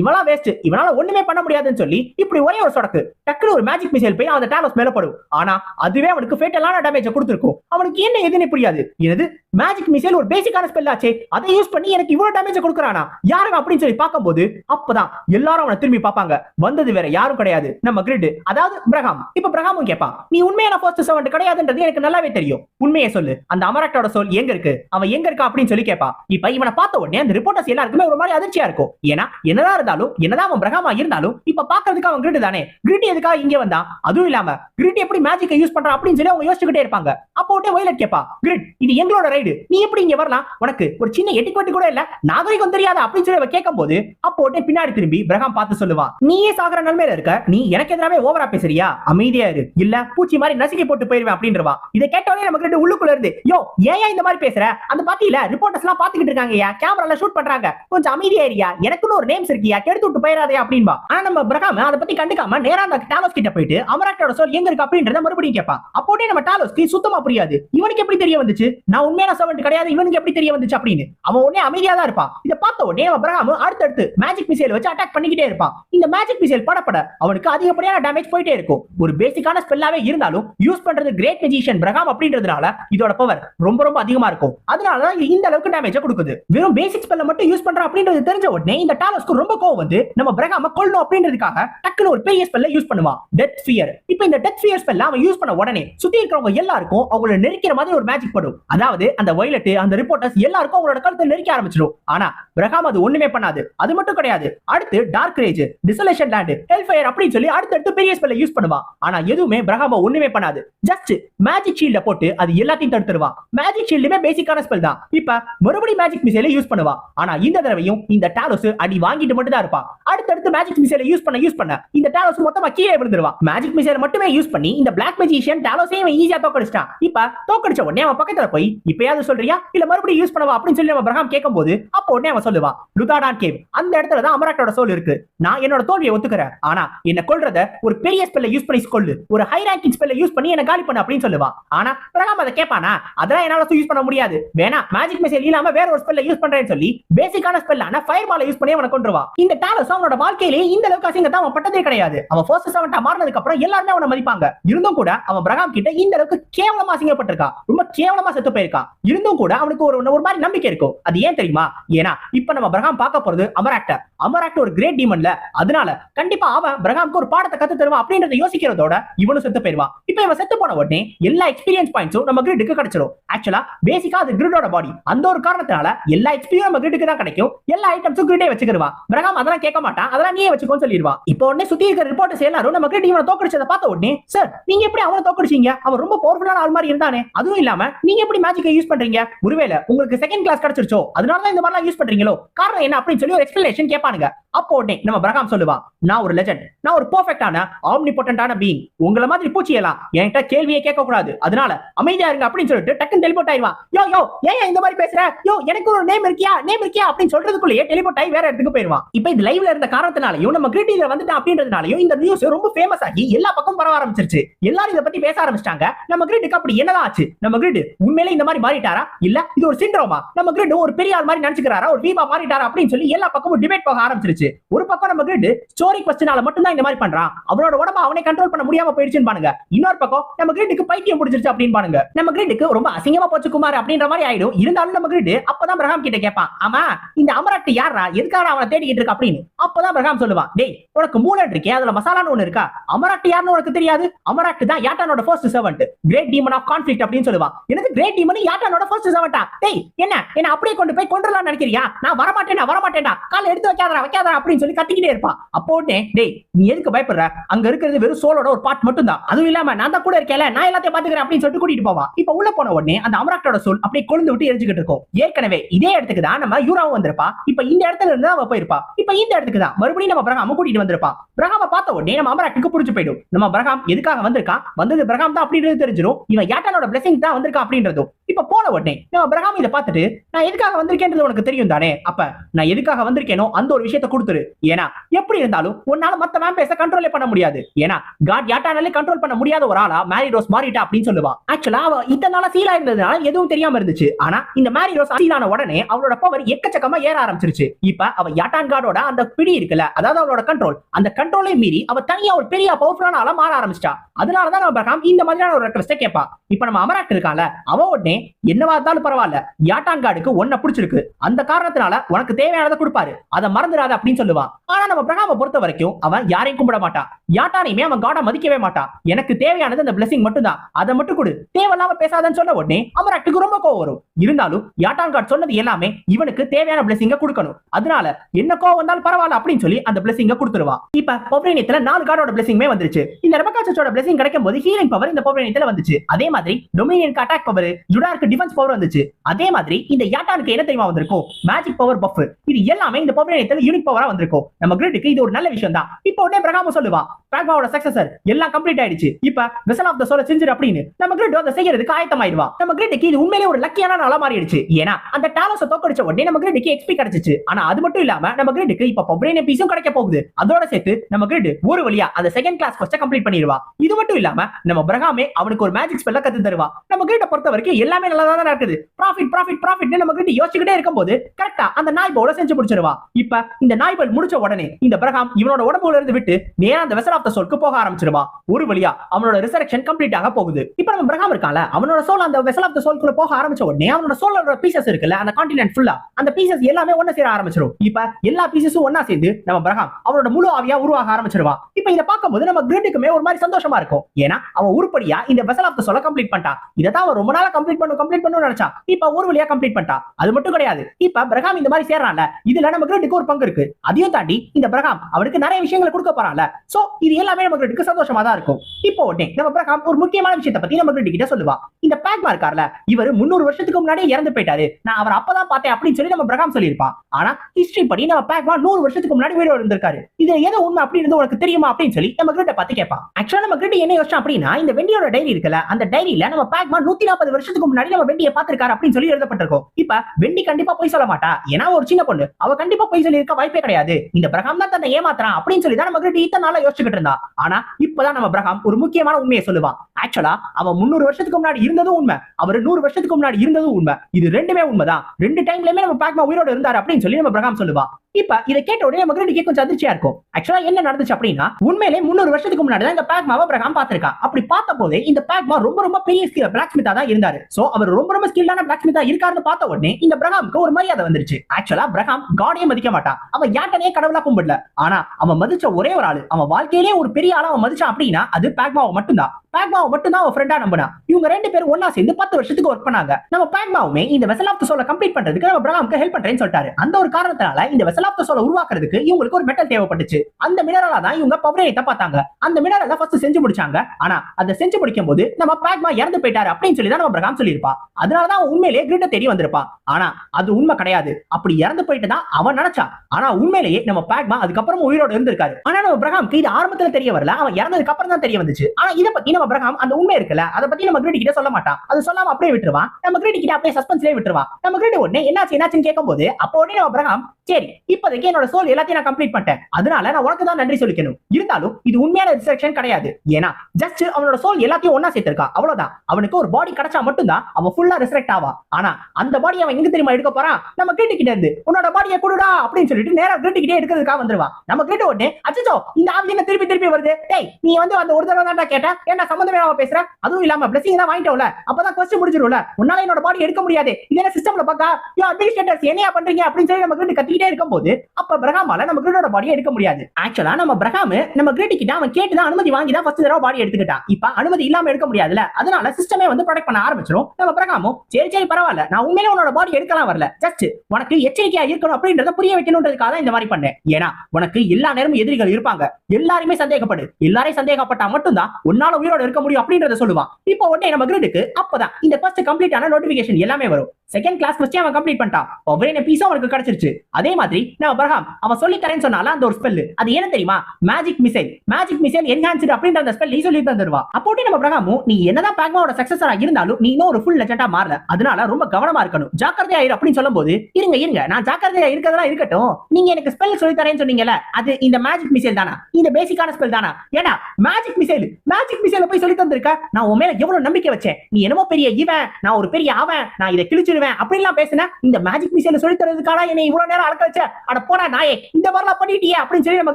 இவனா வேஸ்ட் இவனால ஒண்ணுமே பண்ண முடியாதுன்னு சொல்லி இப்படி ஒரே ஒரு சொடக்கு டக்குனு ஒரு மேஜிக் மிசைல் போய் அந்த டாலோஸ் மேல படும். ஆனா அதுவே அவனுக்கு ஃபேட்டலான டேமேஜ் கொடுத்துருக்கும். அவனுக்கு என்ன எதுன்னு புரியாது. எனது மேஜிக் மிசைல் ஒரு பேசிக்கான ஸ்பெல் ஆச்சே. அதை யூஸ் பண்ணி எனக்கு இவ்வளவு டேமேஜ் கொடுக்குறானா? யாரும் அப்படின்னு சொல்லி பார்க்கும்போது அப்பதான் எல்லாரும் அவனை திரும்பி பார்ப்பாங்க. வந்தது வேற யாரும் கிடையாது. நம்ம கிரிட் அதாவது பிரகாம். இப்ப பிரகாமும் கேட்பான் நீ உண்மையான ஃபர்ஸ்ட் செவன்ட் கிடையாதுன்றது எனக்கு நல்லாவே தெரியும். உண்மையை சொல்லு. அந்த அமராக்டோட சொல் எங்க இருக்கு? அவன் எங்க இருக்கா? அப்படின்னு சொல்லி கேப்பா. இப்ப இவனை பார்த்த உடனே அந்த ரிப்போர்ட்டர்ஸ் எல்லாருக்குமே ஒரு மாதிரி அதிர்ச்சியா இருக்கும். ஏன்னா என்னதான் இருந்தாலும் என்னதான் அவன் பிரகாமா இருந்தாலும் இப்ப பாக்குறதுக்கு அவன் கிரிட் தானே. கிரிட் எதுக்காக இங்க வந்தா? அதுவும் இல்லாம கிரிட் எப்படி மேஜிக்கை யூஸ் பண்றான் அப்படின்னு சொல்லி அவங்க யோசிச்சுக்கிட்டே இருப்பாங்க. அப்போ உடனே வயலட் கேப்பா கிரிட் இது எங்களோட ரைடு நீ எப்படி இங்க வரலாம்? உனக்கு ஒரு சின்ன எட்டிக்வெட்டி கூட இல்ல. நாகரிகம் தெரியாத? அப்படின்னு சொல்லி கேட்கும் போது அப்போ உடனே பின்னாடி திரும்பி பிரகாம் பார்த்து சொல்லுவான் நீயே சாகுற நன்மையில இருக்க. நீ எனக்கு எதிராவே ஓவரா சரியா? அமைதியா இரு. இல்ல பூச்சி மாதிரி நசுக்கி போட்டு போயிருவேன் அப்படின்றவா. இதை கேட்டவனே நமக்கு ரெண்டு உள்ளுக்குள்ள இருந்து யோ ஏன் இந்த மாதிரி பேசுற? அந்த பாத்தியில ரிப்போர்ட்டர்ஸ் எல்லாம் பாத்துக்கிட்டு இருக்காங்கயா கேமரால ஷூட் பண்றாங்க. கொஞ்சம் அமைதியா இருக்கியா எனக்குன்னு ஒரு நேம்ஸ் இருக்கியா? கெடுத்து விட்டு போயிடாதே அப்படின்பா. ஆனா நம்ம பிரகாம அதை பத்தி கண்டுக்காம நேரா அந்த டாலோஸ் கிட்ட போயிட்டு அமராட்டோட சொல் எங்க இருக்கு? அப்படின்றத மறுபடியும் கேட்பான். அப்போட்டே நம்ம டாலோஸ்க்கு சுத்தமா புரியாது. இவனுக்கு எப்படி தெரிய வந்துச்சு? நான் உண்மையான சவன்ட் கிடையாது. இவனுக்கு எப்படி தெரிய வந்துச்சு? அப்படின்னு. அவன் உடனே அமைதியா தான் இருப்பான். இதை பார்த்த உடனே பிரகாம அடுத்தடுத்து மேஜிக் மிசைல் வச்சு அட்டாக் பண்ணிக்கிட்டே இருப்பான். இந்த மேஜிக் மிசைல் படப்பட அவனுக்கு அதிகப்படியான டேமேஜ் போயிட்டே இருக்கும். ஒரு பேசிக்கான ஸ்பெல்லாவே இருந்தாலும் யூஸ் பண்றது கிரேட் மெஜிஷியன் பிரகாம் அப்படின்றதுனால இதோட பவர் ரொம்ப ரொம்ப அதிகமா இருக்கும். அதனால தான் இந்த அளவுக்கு டேமேஜ் கொடுக்குது. வெறும் பேசிக் ஸ்பெல்ல மட்டும் யூஸ் பண்றோம் அப்படின்றது தெரிஞ்ச உடனே இந்த டாலஸ்க்கு ரொம்ப கோவம் வந்து நம்ம பிரகாம கொல்லணும் அப்படின்றதுக்காக டக்குன்னு ஒரு பெரிய ஸ்பெல்ல யூஸ் பண்ணுவான் டெத் ஃபியர் இப்போ இந்த டெத் ஃபியர் ஸ்பெல்ல அவன் யூஸ் பண்ண உடனே சுத்தி இருக்கிறவங்க எல்லாருக்கும் அவங்கள நெருக்கிற மாதிரி ஒரு மேஜிக் படும். அதாவது அந்த வயலட் அந்த ரிப்போர்ட்டர்ஸ் எல்லாருக்கும் அவங்களோட கழுத்தை நெருக்க ஆரம்பிச்சிடும். ஆனா பிரகாம் அது ஒண்ணுமே பண்ணாது. அது மட்டும் கிடையாது. அடுத்து dark rage desolation land hellfire அப்படின்னு சொல்லி அடுத்தடுத்து பெரிய ஸ்பெல்ல யூஸ் பண்ணுவான் ஆனா எதுவுமே பிரகாம ஒண்ணுமே பண்ணாது. ஜஸ்ட் மேஜிக் ஷீல்ட போட்டு அது எல்லாத்தையும் தடுத்துருவான் மேஜிக் ஷீல்டுமே பேசிக்கான ஸ்பெல் தான். இப்ப மறுபடியும் மேஜிக் மிசைல யூஸ் பண்ணுவான் ஆனா இந்த தடவையும் இந்த டாலோஸ் அடி வாங்கிட்டு மட்டும் தான் இருப்பான் அடுத்தடுத்து மேஜிக் மிசைல யூஸ் பண்ண யூஸ் பண்ண இந்த டாலோஸ் மொத்தமா கீழே விழுந்துருவான் மேஜிக் மிசைல மட்டுமே யூஸ் பண்ணி இந்த பிளாக் மேஜிஷியன் டாலோஸையும் ஈஸியா தோக்கடிச்சிட்டான். இப்ப தோக்கடிச்ச உடனே அவன் பக்கத்துல போய் இப்பயாவது சொல்றியா? இல்ல மறுபடியும் யூஸ் பண்ணவா? அப்படின்னு சொல்லி நம்ம பிரகாம் கேட்கும்போது அப்போ உடனே அவன் சொல்லுவான் லுதாடான் கேவ் அந்த இடத்துல தான் அமராட்டோட சோல் இருக்கு. நான் என்னோட தோல்வியை ஒத்துக்கிறேன். ஆனா என்ன கொள்றத ஒரு பெரிய ஸ்பெல்ல யூஸ் பண்ணி கொள்ளு. ஒரு ஹை ரேங்கிங் ஸ்பெல்ல யூஸ் பண்ணி என்ன காலி பண்ணு அப்படின்னு சொல்லுவான் ஆனா பிரகாம் அதை கேட்பானா? அதெல்லாம் என்னால யூஸ் பண்ண முடியாது. வேணா மேஜிக் மிசைல் இல்லாம வேற ஒரு ஸ்பெல்ல யூஸ் பண்றேன்னு சொல்லி பேசிக்கான ஸ்பெல்லான ஃபயர் பால யூஸ் பண்ணி அவனை கொண்டுருவா இந்த டாலஸ் அவனோட வாழ்க்கையிலேயே இந்த அளவுக்கு அசிங்கத்தை அவன் பட்டதே கிடையாது. அவன் ஃபர்ஸ்ட் செவன்டா மாறினதுக்கு அப்புறம் எல்லாருமே அவனை மதிப்பாங்க. இருந்தும் கூட அவன் பிரகாம் கிட்ட இந்த அளவுக்கு கேவலமா அசிங்கப்பட்டிருக்கான் ரொம்ப கேவலமா செத்து போயிருக்கான் இருந்தும் கூட அவனுக்கு ஒரு ஒரு மாதிரி நம்பிக்கை இருக்கும். அது ஏன் தெரியுமா? ஏன்னா இப்ப நம்ம பிரகாம் பார்க்க போறது அமராக்டர் அமராக்ட் ஒரு கிரேட் டீமன்ல அதனால கண்டிப்பா அவன் பிரகாம்க்கு ஒரு பாடத்தை கத்து தருவான் அப்படின்னு அப்படின்றத யோசிக்கிறதோட இவனும் செத்து போயிருவான் இப்போ இவன் செத்து போன உடனே எல்லா எக்ஸ்பீரியன்ஸ் பாயிண்ட்ஸும் நம்ம கிரிட்டுக்கு கிடைச்சிடும் ஆக்சுவலா பேசிக்கா அது கிரிடோட பாடி அந்த ஒரு காரணத்தினால எல்லா எக்ஸ்பீரியன் நம்ம கிரிட்டுக்கு தான் கிடைக்கும். எல்லா ஐட்டம்ஸும் கிரிட்டே வச்சுக்கிடுவான் பிரகாம் அதெல்லாம் கேட்க மாட்டான். அதெல்லாம் நீயே வச்சுக்கோன்னு சொல்லிடுவான். இப்போ உடனே சுத்தி இருக்கிற ரிப்போர்ட்டர்ஸ் எல்லாரும் நம்ம கிரிட் இவனை தோக்கடிச்சதை பார்த்த உடனே சார் நீங்க எப்படி அவனை தோக்கடிச்சீங்க? அவன் ரொம்ப பவர்ஃபுல்லான ஆள் மாதிரி இருந்தானே. அதுவும் இல்லாம நீங்க எப்படி மேஜிக்கை யூஸ் பண்றீங்க? ஒருவேளை உங்களுக்கு செகண்ட் கிளாஸ் கிடைச்சிருச்சோ? அதனால தான் இந்த மாதிரிலாம் யூஸ் பண்றீங்களோ? காரணம் என்ன? அப்படின்னு சொல்லி ஒரு எக்ஸ்பிளேஷன் கேட்பானுங்க. அப்போ உடனே நம்ம பிரகாம் சொல்லுவான் நான் ஒரு லெஜண்ட் நான் ஒரு பர்ஃபெக்டான ஆம்னி ஆம்னிபொட்டன்டான பீங் உங்களை மாதிரி பூச்சியெல்லாம் என்கிட்ட கேள்வியை கேட்க கூடாது அதனால அமைதியா இருங்க அப்படின்னு சொல்லிட்டு டக்குன்னு டெலிபோர்ட் ஆயிடுவான். யோ யோ ஏன் இந்த மாதிரி பேசுற? யோ எனக்கு ஒரு நேம் இருக்கியா? நேம் இருக்கியா? அப்படின்னு சொல்றதுக்குள்ளேயே டெலிபோர்ட் ஆகி வேற இடத்துக்கு போயிருவான் இப்போ இது லைவ்ல இருந்த காரணத்தினாலையும் நம்ம கிரிட் வந்துட்டு அப்படின்றதுனாலையும் இந்த நியூஸ் ரொம்ப ஃபேமஸ் ஆகி எல்லா பக்கம் பரவ ஆரம்பிச்சிருச்சு. எல்லாரும் இதை பத்தி பேச ஆரம்பிச்சிட்டாங்க. நம்ம கிரிட்டுக்கு அப்படி என்னதான் ஆச்சு? நம்ம கிரிட் உண்மையிலே இந்த மாதிரி மாறிட்டாரா? இல்ல இது ஒரு சிண்ட்ரோமா நம்ம கிரிட் ஒரு பெரிய ஆள் மாதிரி நினைச்சுக்கிறாரா? ஒரு வீபா மாறிட்டாரா? அப்படின்னு சொல்லி எல்லா பக்கமும் டிபேட் போக ஆரம்பிச்சிருச்சு. ஒரு பக்கம் நம்ம கிரிட் ஸ்டோரி கொஸ்டினால மட்டும் தான் இந்த மாதிரி பண்றான். அவனோட உடம்பு அவனை கண்ட்ரோல் பண்ண முடியாம போயிடுச்சுன்னு பாருங்க இன்னொரு பக்கம் நம்ம கிரிட்டுக்கு பைத்தியம் பிடிச்சிருச்சு அப்படின்னு பாருங்க நம்ம கிரிட்டுக்கு ரொம்ப அசிங்கமா போச்சு குமார் அப்படின்ற மாதிரி ஆயிடும். இருந்தாலும் நம்ம கிரிட் அப்பதான் பிரகாம் கிட்ட கேட்பான். ஆமா இந்த அமராட்டு யாரா எதுக்காக அவனை தேடிக்கிட்டு இருக்கு அப்படின்னு. அப்பதான் பிரகாம் சொல்லுவான். டேய் உனக்கு மூலன் இருக்கே அதுல மசாலான்னு ஒண்ணு இருக்கா? அமராட்டு யாருன்னு உனக்கு தெரியாது? அமராட்டு தான் யாட்டானோட first servant great demon of conflict அப்படின்னு சொல்லுவான். எனக்கு கிரேட் டீமன் யாட்டானோட ஃபர்ஸ்ட் சர்வன்ட்டா டேய் என்ன? என்ன அப்படியே கொண்டு போய் கொண்டுலாம் நினைக்கிறியா? நான் வரமாட்டேன்டா வரமாட்டேன்டா. கால எடுத்து வைக்காதடா வைக்காதடா அப்படின்னு சொல்லி கத்திக்கிட்டே இருப்பான். அப்போ டேய் நீ எதுக்கு பயப்படுற? அங்க இருக்கிறது வெறும் சோலோட ஒரு பார்ட் மட்டும் தான் அதுவும் இல்லாம நான் தான் கூட இருக்கல நான் எல்லாத்தையும் பாத்துக்கிறேன் அப்படின்னு சொல்லிட்டு கூட்டிட்டு போவா. இப்ப உள்ள போன உடனே அந்த அமராக்டோட சோல் அப்படியே கொழுந்து விட்டு எரிஞ்சுக்கிட்டு இருக்கும். ஏற்கனவே இதே இடத்துக்கு தான் நம்ம யூராவும் வந்திருப்பா. இப்ப இந்த இடத்துல இருந்து அவ போயிருப்பா. இப்ப இந்த இடத்துக்கு தான் மறுபடியும் நம்ம பிரகாம கூட்டிட்டு வந்திருப்பா. பிரகாம பார்த்த உடனே நம்ம அமராக்டுக்கு புடிச்சு போயிடும். நம்ம பிரகாம் எதுக்காக வந்திருக்கான் வந்தது பிரகாம் தான் அப்படின்றது தெரிஞ்சிடும் இவன் யாட்டானோட பிளஸிங் தான் வந்திருக்கா அப்படின்றதும். இப்ப போன உடனே நம்ம பிரகாமி இதை பார்த்துட்டு நான் எதுக்காக வந்திருக்கேன்றது உனக்கு தெரியும் தானே? அப்ப நான் எதுக்காக வந்திருக்கேனோ அந்த ஒரு விஷயத்தை கொடுத்துரு. ஏன்னா எப்படி இருந்தாலும் உன்னால மத்த வேம்பேஸ கண்ட்ரோலே பண்ண முடியாது. ஏன்னா காட் யாட்டானாலே கண்ட்ரோல் பண்ண முடியாத ஒரு ஆளா மேரி ரோஸ் மாறிட்டா அப்படின்னு சொல்லுவான் ஆக்சுவலா அவ இத்தனை நாளா சீலா இருந்ததுனால எதுவும் தெரியாம இருந்துச்சு. ஆனா இந்த மேரி ரோஸ் சீலான உடனே அவளோட பவர் எக்கச்சக்கமா ஏற ஆரம்பிச்சிருச்சு. இப்ப அவ யாட்டான் காடோட அந்த பிடி இருக்குல்ல அதாவது அவளோட கண்ட்ரோல் அந்த கண்ட்ரோலை மீறி அவ தனியா ஒரு பெரிய பவர்ஃபுல்லான ஆளா மாற ஆரம்பிச்சிட்டா. அதனாலதான் நம்ம பிரகாம் இந்த மாதிரியான ஒரு ரெக்வஸ்ட கேட்பா இப்ப நம்ம அமராக் இருக்கான்ல அவ உடனே என்னவா இருந்தாலும் பரவாயில்ல. யாட்டான் காடுக்கு ஒன்ன பிடிச்சிருக்கு. அந்த காரணத்தினால உனக்கு தேவையானதை கொடுப்பாரு. அதை மறந்துடாத அப்படின்னு சொல்லுவான். ஆனா நம்ம பிரகாம பொறுத்த வரைக்கும் அவன் யாரையும் கும்பிட மாட்டான். யாட்டானையுமே அவன் காடை மதிக்கவே மாட்டான். எனக்கு தேவையானது அந்த பிளஸிங் மட்டும் தான் அதை மட்டும் கொடு. தேவையில்லாம பேசாதன்னு சொன்ன உடனே அமராட்டுக்கு ரொம்ப கோவம் வரும். இருந்தாலும் யாட்டான் காட் சொன்னது எல்லாமே இவனுக்கு தேவையான பிளஸிங்க கொடுக்கணும். அதனால என்ன கோவம் வந்தாலும் பரவாயில்ல அப்படின்னு சொல்லி அந்த பிளஸிங்க கொடுத்துருவான். இப்ப பொப்ரேனியத்துல நாலு காடோட பிளஸிங்குமே வந்துருச்சு. இந்த ரெபக்கா பிளஸிங் கிடைக்கும் போது ஹீலிங் பவர் இந்த பொப்ரேனியத்துல வந்துச்சு. அதே மாதிரி டொமினியனுக்கு அட்டாக் பவர் ஜுடாருக்கு டிஃபென்ஸ் பவர் வந்துச்சு. அதே மாதிரி இந்த யாட்டானுக்கு என்ன தெரியுமா வந்திருக்கும்? மேஜிக் பவர் பஃப் இது எல்லாமே இந்த பவர் பொப்ரேனியத்துல யூனிக் பவரா வந்திருக்கும். நம்ம கிரிட்டுக்கு இது ஒரு நல்ல விஷயம் தான். இப்போ உடனே பிரகாம சொல்லுவா. பிராக்மாவோட சக்சஸர் எல்லாம் கம்ப்ளீட் ஆயிடுச்சு. இப்ப வெசல் ஆஃப் த சோலர் செஞ்சிரு அப்படின்னு நம்ம கிரிட் அதை செய்யறதுக்கு ஆயத்தமாயிடுவான் நம்ம கிரிட்டுக்கு இது உண்மையிலே ஒரு லக்கியான நாளா மாறிடுச்சு. ஏன்னா அந்த டாலோஸை தோக்கடிச்ச உடனே நம்ம கிரிட்டுக்கு எக்ஸ்பி கிடைச்சிச்சு. ஆனா அது மட்டும் இல்லாம நம்ம கிரிட்டுக்கு இப்ப பொப்ரேனிய பீஸும் கிடைக்க போகுது. அதோட சேர்த்து நம்ம கிரிட் ஒரு வழியா அந்த செகண்ட் கிளாஸ் கொஸ்ட கம்ப்ளீட் பண்ணிடுவா. இது மட்டும் இல்லாம நம்ம பிரகாமே அவனுக்கு ஒரு மேஜிக் ஸ்பெல்ல கத்து தருவா நம்ம கிரிட்டை பொறுத்த வரைக்கும் எல்லா எல்லாமே நல்லா தான் நடக்குது ப்ராஃபிட் ப்ராஃபிட் ப்ராஃபிட் நமக்கு யோசிச்சுக்கிட்டே இருக்கும்போது கரெக்டா அந்த நாய் பவுல செஞ்சு முடிச்சிருவா. இப்ப இந்த நாய் பல் முடிச்ச உடனே இந்த பிரகாம் இவனோட உடம்புல இருந்து விட்டு நேரா அந்த வெசல் ஆஃப் த சோல்க்கு போக ஆரம்பிச்சிருவா. ஒரு வழியா அவனோட ரிசரக்ஷன் கம்ப்ளீட் ஆக போகுது. இப்ப நம்ம பிரகாம் இருக்கால அவனோட சோல் அந்த வெசல் ஆஃப் த சோல்குள்ள போக ஆரம்பிச்ச உடனே அவனோட சோலோட பீசஸ் இருக்குல்ல அந்த காண்டினென்ட் ஃபுல்லா அந்த பீசஸ் எல்லாமே ஒண்ணு சேர ஆரம்பிச்சிரும். இப்ப எல்லா பீசஸும் ஒன்னா சேர்ந்து நம்ம பிரகாம் அவனோட முழு ஆவியா உருவாக ஆரம்பிச்சிருவா. இப்ப இதை பார்க்கும்போது நம்ம கிரேட்டுக்குமே ஒரு மாதிரி சந்தோஷமா இருக்கும். ஏன்னா அவன் உருப்படியா இந்த vessel of the solar complete பண்ணிட்டான். இதை தான் அவன் ரொம்ப நாளா கம்ப்ளீட் பண்ணும் கம்ப்ளீட் பண்ணணும்னு நினைச்சா இப்ப ஒரு வழியா கம்ப்ளீட் பண்ணிட்டா. அது மட்டும் கிடையாது. இப்ப பிரகாம் இந்த மாதிரி சேர்றான்ல இதுல நமக்கு ரெண்டுக்கு ஒரு பங்கு இருக்கு. அதையும் தாண்டி இந்த பிரகாம் அவருக்கு நிறைய விஷயங்களை கொடுக்க போறான்ல. சோ இது எல்லாமே நமக்கு ரெண்டுக்கு சந்தோஷமா தான் இருக்கும். இப்போ உடனே நம்ம பிரகாம் ஒரு முக்கியமான விஷயத்தை பத்தி நம்ம ரெண்டு கிட்ட சொல்லுவா. இந்த பேக்மா இருக்கார்ல இவர் முன்னூறு வருஷத்துக்கு முன்னாடியே இறந்து போயிட்டாரு. நான் அவர் அப்பதான் பார்த்தேன் அப்படின்னு சொல்லி நம்ம பிரகாம் சொல்லியிருப்பான். ஆனா ஹிஸ்டரி படி நம்ம பேக்மா நூறு வருஷத்துக்கு முன்னாடி வீடு இருந்திருக்காரு. இது எது உண்மை அப்படின்னு உனக்கு தெரியுமா அப்படின்னு சொல்லி நம்ம கிட்ட பார்த்து கேட்பான். ஆக்சுவலா நம்ம கிட்ட என்ன யோசிச்சோம் அப்படின்னா இந்த வெண்டியோட டைரி இருக்குல்ல அந்த டைரியில நம்ம பேக்மா நூத்தி நாற்பது வருஷத்துக்கு முன்னாடி நம்ம வெண்டியை பாத்திருக்காரு அப்படின்னு சொல்லி எழுதப்பட்டிருக்கோம். இப்ப வெண்டி கண்டிப்பா போய் சொல்ல மாட்டா. ஏன்னா ஒரு சின்ன பொண்ணு. அவ கண்டிப்பா போய் சொல்லி இருக்க வாய்ப்பே கிடையாது. இந்த பிரகாம் தான் தன்னை ஏமாத்துறான் அப்படின்னு சொல்லி தான் நம்ம கிட்ட இத்தனை நாளா யோசிச்சுக்கிட்டு இருந்தா. ஆனா இப்பதான் நம்ம பிரகாம் ஒரு முக்கியமான உண்மையை சொல்லுவான் ஆக்சுவலா அவன் முன்னூறு வருஷத்துக்கு முன்னாடி இருந்ததும் உண்மை. அவர் நூறு வருஷத்துக்கு முன்னாடி இருந்ததும் உண்மை. இது ரெண்டுமே உண்மைதான். ரெண்டு டைம்லயுமே நம்ம பேக்மா உயிரோட இருந்தாரு அப்படின்னு சொல்லி நம்ம பிரகாம் சொல்லுவா. இப்ப இதை கேட்ட உடனே நம்ம கிரிட்டுக்கு கொஞ்சம் அதிர்ச்சியா இருக்கும். ஆக்சுவலா என்ன நடந்துச்சு அப்படின்னா உண்மையிலே முன்னூறு வருஷத்துக்கு முன்னாடி தான் இந்த பேக்மாவை பிரகாம் பார்த்திருக்கா. அப்படி பார்த்த போதே இந்த பேக்மா ரொம்ப ரொம்ப பெரிய ஸ்கில் பிளாக் ஸ்மிதா தான் இருந்தாரு. சோ அவர் ரொம்ப ரொம்ப ஸ்கில்லான பிளாக் ஸ்மிதா இருக்காருன்னு பார்த்த உடனே இந்த பிரகாம்க்கு ஒரு மரியாதை வந்துருச்சு. ஆக்சுவலா பிரகாம் காடையே மதிக்க மாட்டான். அவன் யாட்டனே கடவுளா கும்பிடல. ஆனா அவன் மதிச்ச ஒரே ஒரு ஆளு. அவன் வாழ்க்கையிலே ஒரு பெரிய ஆளா அவன் மதிச்சான் அப்படின்னா அது பேக்மாவை மட்டும்தான். பேக்மாவை மட்டும் தான் அவன் ஃப்ரெண்டா நம்பினா இவங்க ரெண்டு பேரும் ஒன்னா சேர்ந்து பத்து வருஷத்துக்கு ஒர்க் பண்ணாங்க. நம்ம பேக்மாவுமே இந்த வெசல் ஆஃப் சோல கம்ப்ளீட் பண்றதுக்கு நம்ம பிரகாம்க்கு ஹெல்ப் பண்றேன்னு சொல்லிட்டாரு. அந்த ஒரு காரணத்தினால இந்த வெசல் ஆஃப் சோலை உருவாக்குறதுக்கு இவங்களுக்கு ஒரு மெட்டல் தேவைப்பட்டுச்சு. அந்த மினரலா தான் இவங்க பவரேயத்தை பார்த்தாங்க அந்த மினரலை ஃபர்ஸ்ட் செஞ்சு முடிச்சாங்க. ஆனா அதை செஞ்சு முடிக்கும் போது நம்ம பேக்மா இறந்து போயிட்டாரு அப்படின்னு சொல்லி தான் நம்ம பிரகாம் சொல்லியிருப்பா. அதனாலதான் அவன் உண்மையிலேயே கிரிட்ட தேடி வந்திருப்பான் ஆனா அது உண்மை கிடையாது. அப்படி இறந்து போயிட்டு தான் அவன் நினைச்சா ஆனா உண்மையிலேயே நம்ம பேக்மா அதுக்கப்புறம் உயிரோடு இருந்திருக்காரு. ஆனா நம்ம பிரகாம் இது ஆரம்பத்துல தெரிய வரல. அவன் இறந்ததுக்கு அப்புறம் தான் தெரிய வந்துச்சு. ஆனா இதை பத்தி நம்ம பிரகாம் அந்த உண்மை இருக்குல்ல அதை பத்தி நம்ம கிரிட்டி கிட்ட சொல்ல மாட்டான். அது சொல்லாம அப்படியே விட்டுருவான். நம்ம கிரிட்டி கிட்ட அப்படியே சஸ்பென்ஸ்லேயே விட்டுருவான். நம்ம கிரிட்டி உடனே என்னாச்சு என்னாச்சுன்னு கேட்கும்போது அப்போ உடனே நம்ம பிரகாம் சரி இப்போதைக்கு என்னோட சோல் எல்லாத்தையும் நான் கம்ப்ளீட் பண்ணிட்டேன். அதனால நான் உனக்கு தான் நன்றி சொல்லிக்கணும். இருந்தாலும் இது உண்மையான ரிசெக்ஷன் கிடையாது. ஏன்னா ஜஸ்ட் அவனோட சோல் எல்லாத்தையும் ஒண்ணா சேர்த்திருக்கா. அவ்வளவுதான். அவனுக்கு ஒரு பாடி கிடைச்சா மட்டும்தான் அவன் ஃபுல்லா ரிசெக்ட் ஆவா. ஆனா அந்த பாடி அவன் எங்க தெரியுமா எடுக்க போறான்? நம்ம கிரிட்டு கிட்ட இருந்து. உன்னோட பாடியை கொடுடா அப்படின்னு சொல்லிட்டு நேரம் கிட்டே எடுக்கிறதுக்காக வந்துருவான் நம்ம கிட்ட உடனே அச்சோ இந்த ஆவி என்ன திருப்பி திருப்பி வருது? டேய் நீ வந்து அந்த ஒரு தடவை தான் கேட்ட. என்ன சம்மந்தமே அவன் பேசுற? அதுவும் இல்லாம பிளஸிங் தான் வாங்கிட்டோம்ல. அப்பதான் கொஸ்டின் முடிஞ்சிரும்ல உன்னால என்னோட பாடி எடுக்க முடியாது. இது என்ன சிஸ்டம்ல பாக்கா? யோ அட்மினிஸ்ட்ரேட்டர்ஸ் என்னையா பண்றீங்க? அப்படின்னு சொல்லி நம்ம கிட்ட கத்திக்கிட்டே இருக்கும்போது அப்ப பிரகாமால நம்ம கிரீடோட பாடியை எடுக்க முடியாது. ஆக்சுவலா நம்ம பிரகாம் நம்ம கிரிட்டு கிட்ட அவன் கேட்டு தான் அனுமதி வாங்கி தான் ஃபர்ஸ்ட் தடவை பாடி எடுத்துக்கிட்டான். இப்ப அனுமதி இல்லாம எடுக்க முடியாதுல அதனால சிஸ்டமே வந்து ப்ரொடெக்ட் பண்ண ஆரம்பிச்சிரும். நம்ம பிரகாமும் சரி சரி பரவாயில்ல நான் உண்மையிலே உன்னோட பாடி எடுக்கலாம் வரல. ஜஸ்ட் உனக்கு எச்சரிக்கையா இருக்கணும் அப்படின்றத புரிய வைக்கணுன்றதுக்காக தான் இந்த மாதிரி பண்ணேன். ஏன்னா உனக்கு எல்லா நேரமும் எதிரிகள் இருப்பாங்க. எல்லாருமே சந்தேகப்படு. எல்லாரையும் சந்தேகப்பட்டா மட்டும்தான் உன்னால உயிரோட இருக்க முடியும் அப்படின்றத சொல்லுவான். இப்போ உடனே நம்ம கிரீடுக்கு அப்பதான் இந்த ஃபர்ஸ்ட் கம்ப்ளீட் ஆன நோட்டிபிகேஷன் எல்லாமே வரும். செகண்ட் கிளாஸ் ஃபர்ஸ்ட் அவன் கம்ப்ளீட் பண்ணிட்டான். ஒவ்வொரு பீஸும் அவனுக்கு கிடைச்சிருச்சு. அதே மாதிரி நம்ம பிரகாம் அவன் சொல்லி தரேன்னு சொன்னால அந்த ஒரு ஸ்பெல் அது என்ன தெரியுமா? Magic missile magic missile enhanced அப்படின்ற அந்த ஸ்பெல் நீ சொல்லி தந்துருவா. அப்போட்டி நம்ம பிரகாமும் நீ என்னதான் பேக்மாவோட சக்சஸரா இருந்தாலும் நீ இன்னும் ஒரு ஃபுல் லெஜெண்டா மாறல. அதனால ரொம்ப கவனமா இருக்கணும். ஜாக்கிரதையா இரு அப்படின்னு சொல்லும் போது இருங்க இருங்க நான் ஜாக்கிரதையா இருக்கிறதா இருக்கட்டும். நீங்க எனக்கு ஸ்பெல் சொல்லி தரேன்னு சொன்னீங்கல்ல அது இந்த மேஜிக் மிசைல் தானா? இந்த பேசிக்கான ஸ்பெல் தானா? ஏன்னா மேஜிக் மிசைல் மேஜிக் மிசைல போய் சொல்லி தந்திருக்க நான் உன் மேல எவ்வளவு நம்பிக்கை வச்சேன். நீ என்னமோ பெரிய இவன் நான் ஒரு பெரிய அவன் நான் இதை கிழிச்சு கிழிச்சிடுவேன் அப்படின்லாம் பேசின இந்த மேஜிக் மிஷின் சொல்லி தரதுக்கான என்னை இவ்வளவு நேரம் அழக்க வச்ச? அட போனா நாயே இந்த மாதிரிலாம் பண்ணிட்டியே அப்படின்னு சொல்லி நம்ம